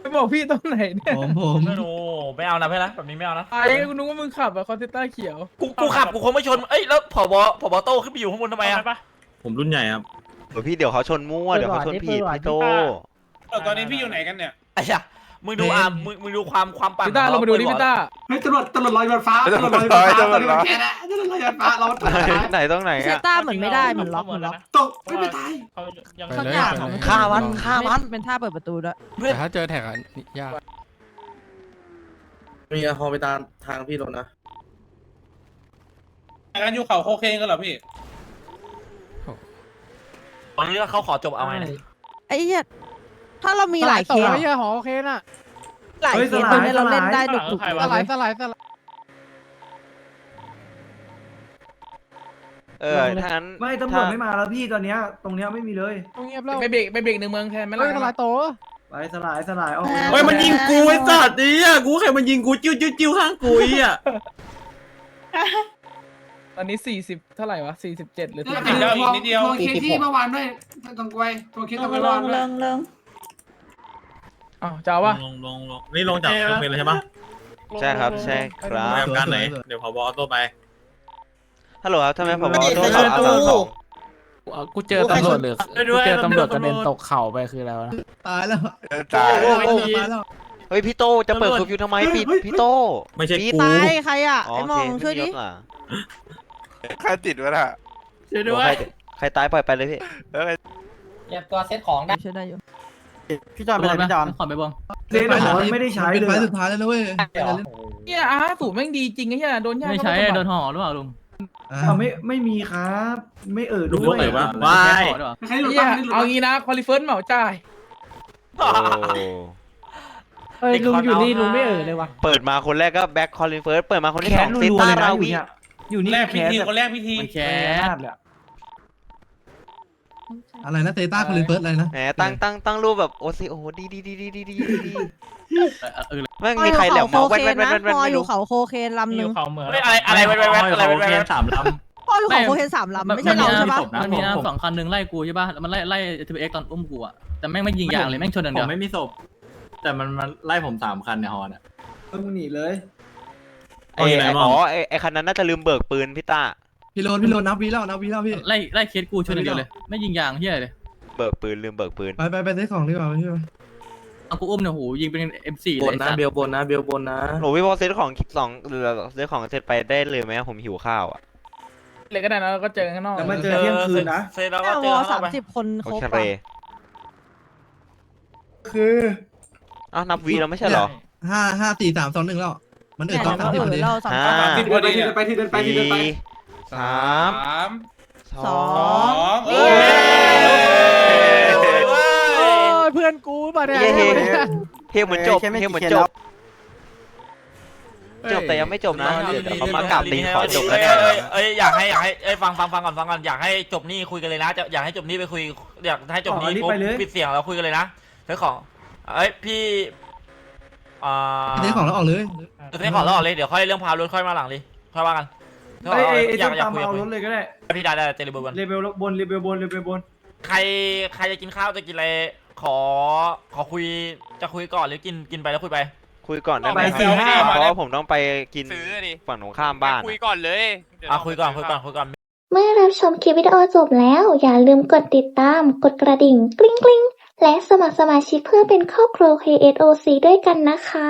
Speaker 2: ไปบอกพี่ตรงไหนเนี่ย
Speaker 5: ผมผม
Speaker 8: โอ้ไม่เอานะเพื่อนนะแบบนี้ไม่เอานะ
Speaker 2: ไอ้กูนึกว่ามึงขับอะคอนเทนต้าเขียว
Speaker 8: กูกูขับกูคงไม่ชนเอ้ยแล้วผบผบโต้ขึ้นไปอยู่ข้างบนทำไมอะ
Speaker 6: ผมรุ่นใหญ่ครับ
Speaker 12: เดี๋ยวพี่เดี๋ยวเขาชนมั่วเดี๋ยวเขาชนผิดพี่โต
Speaker 13: ตอนนี้พี่อยู่ไหนกันเนี่ย
Speaker 8: ไอ้ยะ มึงดูอะมึงมึงดูความความปั่น
Speaker 2: พี่ต้า
Speaker 8: ของ
Speaker 2: เรามาดูดิ
Speaker 8: ปิ
Speaker 2: พี่ต้า
Speaker 13: เฮ้ยตำรวจตำรวจลอยบนฟ้าตำรวจลอยบนฟ้าตำรวจลอยแกนะตำรวจลอยบนฟ้าเรา
Speaker 12: ไหนตรงไหน
Speaker 10: เซ
Speaker 12: อะ
Speaker 10: ต้าเหมือนไม่ได้เหมือนล็อกเหมือนล็อก
Speaker 13: ตกไม่ไปตาย
Speaker 7: ไป
Speaker 10: สัก
Speaker 7: เลย
Speaker 10: อย่าง
Speaker 7: ไป
Speaker 10: อะ
Speaker 7: เลย
Speaker 12: ฆ่ามันฆ่ามัน
Speaker 10: เป็นท่าเปิดประตูด้วย
Speaker 7: แต่ถ้าเจอแท็กอะนี่ยาก
Speaker 3: มีพอไปตามทางพี่รถนะ
Speaker 13: กันอยู่เขาโคเคนกันเหรอพี่
Speaker 8: ตอนนี้เขาขอจบเอาไงเนี่ย
Speaker 10: ไอ้เหี้ย ถ้าเรามีหลายเคส
Speaker 11: เหี้ยหอโอเคน่ะ
Speaker 10: หลายเคสตรงนี้เราเล่นได้ดุดุ
Speaker 11: สลายสลายสลาย
Speaker 12: เออถ้างั้น
Speaker 3: ไม่ตำรวจไม่มาแล้วพี่ตอนเนี้ยตรงเนี้ยไม่มีเลย
Speaker 11: เงียบแล้ว
Speaker 2: ไปเบรกไปเบรกหนึ่งเมืองแทนไหม
Speaker 11: เฮ้
Speaker 2: ล่ะ
Speaker 11: ยสลายโต
Speaker 3: ไปสลายสลายออก
Speaker 6: เฮ้ยมันยิงกูไอ้สัตว์ดิอะกูใครมันยิงกูจิ้วจิ้วจิ้วข้างกูอีอะ
Speaker 2: ตอนนี้สี่สิบเท่าไหร่วะสี่สิบเจ็ดหรือ
Speaker 13: นิดเดียวอีกนิดเดียว
Speaker 3: เคที่เมื่อวานด้วยต้องไกวตัวเคสต้องไกวด้วย
Speaker 2: อ้าวจะเอาวะ
Speaker 6: ลงลงลงนี่ลงจากโรงเรียนเลยใช่ปะ
Speaker 12: ใช่ครับใช่ครับ
Speaker 6: ไปการไหนเดี๋ยวพบออโต้ไป
Speaker 12: ฮัลโหลครับทำไมผม
Speaker 3: ไม่
Speaker 12: เอา
Speaker 3: มี
Speaker 12: โทร
Speaker 3: ใคร
Speaker 12: ศัพท์
Speaker 3: ชน
Speaker 12: เอา
Speaker 3: ตู้
Speaker 12: สอง
Speaker 11: กูเจอตำรวจหรือกูเจอตำรวจกระเด็นตกเข่าไปคือแล้วนะ
Speaker 5: ตายแล้ว
Speaker 12: ตาย
Speaker 5: โอ้โหตายแล้ว
Speaker 12: เฮ้ยพี่โตจะเปิดเคอร์ฟิวทำไมปิดพี่โต
Speaker 6: ไม่ใช่
Speaker 12: ปิด
Speaker 6: กู
Speaker 10: ตายใครอะ
Speaker 12: อ๋อ
Speaker 10: ไอ้
Speaker 12: โอ
Speaker 10: มอ
Speaker 12: เค
Speaker 10: งช่วยดิ
Speaker 12: ไม่มีรถอะ
Speaker 14: ใครติดวะน่ะ
Speaker 6: ช่วย
Speaker 12: โอ้
Speaker 6: ด้วย
Speaker 12: ใครใครตายปล่อยไปเลยพี่
Speaker 3: เก็บตัวเซ็ตของได้
Speaker 10: ช่วยได้อยู่
Speaker 3: พี่จอนไปไหนพี่จอน
Speaker 11: ขอไปบ้าง
Speaker 3: เซ็ตของไม่ได้ใช้
Speaker 5: เป็น
Speaker 3: เล
Speaker 5: ไฟ
Speaker 3: ย
Speaker 5: สุดท้ายแล้วนะเว้ย
Speaker 2: เนี่ยอาสูตรแม่งดีจริงไอ้เหี้ยโดนยาก
Speaker 11: ไม่ใช้
Speaker 2: เข้าป
Speaker 11: โดนห่อหรือเปล่าลุง
Speaker 5: อ่า
Speaker 3: ไม่ไม่มีครับ ไม่เอ่ย
Speaker 6: ลุง
Speaker 3: ด้วย
Speaker 6: เอ๋ยปะว้าย
Speaker 13: ใครหลุด
Speaker 2: เหี้ย
Speaker 13: บ้างนี่หลุด
Speaker 2: เอางี้นะคอลิเฟิร์สเหมาจ่าย
Speaker 12: โอ้
Speaker 8: เฮ้ยลุงอยู่นี่ลุงไม่เอ่ยเลย
Speaker 12: เปิดมาคนแรกก็แบ็คคอลินเฟิร์สเปิดมาคนที่สองเซต้าราวิ
Speaker 3: อยู่นี่
Speaker 13: แรกพิธีคนแรกพิธี
Speaker 11: มันแค
Speaker 3: แค
Speaker 11: ส
Speaker 3: สเลย
Speaker 5: อะ ไรนะเตต้าคอลินเฟิร์สอะไรนะ
Speaker 12: แหมตั้งตั้งตั้งรูปแบบโอซีโอ้ดีดีดีดีดีดีดีแม่งมีใครแหลม
Speaker 10: พ่อ
Speaker 12: เมา
Speaker 10: อยู่
Speaker 12: แว่น
Speaker 10: เขา
Speaker 12: แว่นแว่นแว่น
Speaker 10: พ่อ
Speaker 12: ไม่
Speaker 10: อยู่
Speaker 12: รู้
Speaker 10: เขาโคเคนลำหนึ่ง
Speaker 11: เขาเหมือน
Speaker 8: เฮ้ยอะไรอะไรแว๊บแว๊บอะไรแว๊บแว๊บ
Speaker 6: สามล
Speaker 10: พ่ออยู่เขาโคเคนสามลำไม่ใช่เราใช่ปะ
Speaker 11: มันมีน้ำสองคันหนึ่งไล่กูใช่ป่ะแล้วมันไล่ไล่ทีเอ็กตอนอุ้มกูอะแต่แม่งไม่ยิงยางเลยแม่งชนอย่าง
Speaker 6: ผ
Speaker 11: เดี
Speaker 6: ม
Speaker 11: ยว
Speaker 6: ไม่มีศพแต่มันมันไล่ผมสามคันในฮอนอะ
Speaker 3: ต้องหนีเลย
Speaker 12: ไอ้ไอ้อ๋อไอ้ไอ้คันนั้นน่าจะลืมเบิกปืนพี่ต้า
Speaker 5: พี่โรนพี่โรนนับวีแล้วนับวีแล้วพี่
Speaker 11: ไล่ไล่เคสกูชนอย่างเดียวเลย ไม่ยิงยางเฮียเลย
Speaker 12: เบิกปืนลืมเบิกปืน
Speaker 5: ไปไปไปซื้อของดีกว่าพี่ไป
Speaker 11: เอากูอุ้มเนี่ยโหยิงเป็น M4
Speaker 3: บ
Speaker 11: เล
Speaker 3: น
Speaker 11: ย
Speaker 3: นะ
Speaker 11: สัตว์
Speaker 3: เบลบนนะเบลบนนะ
Speaker 12: โหลพี่พอเซตของสองเซตของเสร็จไปได้เลยไหมผมหิวข้าวอะ
Speaker 2: เลยก็ได้นะแล้วก็เจอกันข้างนอก
Speaker 3: แต่มาเจอเที่ยงคืนนะ
Speaker 8: เซแล้ว
Speaker 10: เนี่
Speaker 8: ก็
Speaker 10: ย
Speaker 8: เจ
Speaker 10: ว
Speaker 8: อ
Speaker 10: อ
Speaker 8: ข้างน
Speaker 10: สา
Speaker 8: อก
Speaker 10: ม
Speaker 8: ไป
Speaker 10: สิบคน
Speaker 12: โอ
Speaker 10: ครบ
Speaker 12: เค
Speaker 10: ปะ
Speaker 3: คือ
Speaker 12: อ้าวนับวีแล้วไม่ใช่เหรอ
Speaker 5: ห้าห้าสี่สามสองหนึ่งแล้วมันเดือด
Speaker 10: เนี่ย
Speaker 5: สองสามสิบ
Speaker 10: เราเอ
Speaker 5: พอ
Speaker 10: อ
Speaker 5: ดี
Speaker 10: เราสาม
Speaker 12: ห้า
Speaker 10: สิบ
Speaker 13: ไปที่เดินไปที่เดินไปที่เดินไป
Speaker 12: สี่สาม
Speaker 13: สาม
Speaker 12: ส
Speaker 10: ส
Speaker 12: อ
Speaker 10: องง
Speaker 13: เอ้ย
Speaker 11: เพื่อนกูป่ะเนี่ย
Speaker 12: เย้ เฮ้เฮ้เหมือนจบเฮ้เหมือนจบ จบแต่ยังไม่จบนะเดี๋ยวเขามากราบตีนขอจบแล้ว
Speaker 8: เอ้
Speaker 12: กั
Speaker 8: ย
Speaker 12: น
Speaker 8: เอ้ยเอ้ยอยากให้อยากให้เอ้ยฟังฟังฟังก่อนฟังก่อนอยากให้จบนี่คุยกันเลยนะจะอยากให้จบนี่ไปคุยอยากให้จบนี่ปุ๊บปิดเสียงแล้วคุยกันเลยนะเฮ้ยของเอ้ยพี่อ่า
Speaker 5: ซื้อของแล้วออกเลย
Speaker 8: เดี๋ยวขอรอเลยเดี๋ยวค่อยเรื่องพารถค่อยมาหลังดิค่อยว่ากัน
Speaker 3: ไอ้ไอ้ไอ้
Speaker 8: อยา
Speaker 3: ต้
Speaker 8: ก
Speaker 3: น
Speaker 8: อยาก
Speaker 3: ตาม
Speaker 8: คุย
Speaker 3: เอา
Speaker 8: คุย
Speaker 3: รถเลยก็ได้
Speaker 8: พี่ได้ได้เจริญบุญ
Speaker 3: เลเวลบนเลเวลบนเลเวลบน
Speaker 8: ใครใครจะกินข้าวจะกินอะไรขอขอคุยจะคุยก่อนหรือกินกินไปแล้วคุยไป
Speaker 12: คุยก่อนได้ไหม
Speaker 3: ไปสี่ห้า
Speaker 12: เพราะว่าผมต้องไปกิน
Speaker 11: ซื้อดิ
Speaker 12: ฝั่งตรงข้ามบ้าน
Speaker 11: คุยก่อนเลย
Speaker 8: อะคุยก่อนคุยก่อนคุยก่อน
Speaker 1: เมื่อรับชมคลิปวิดีโอจบแล้ว อย่าลืมกดติดตาม กดกระดิ่ง กริ๊งกริ๊งและสมัครสมาชิกเพื่อเป็นครอบครัว KSOC ด้วยกันนะคะ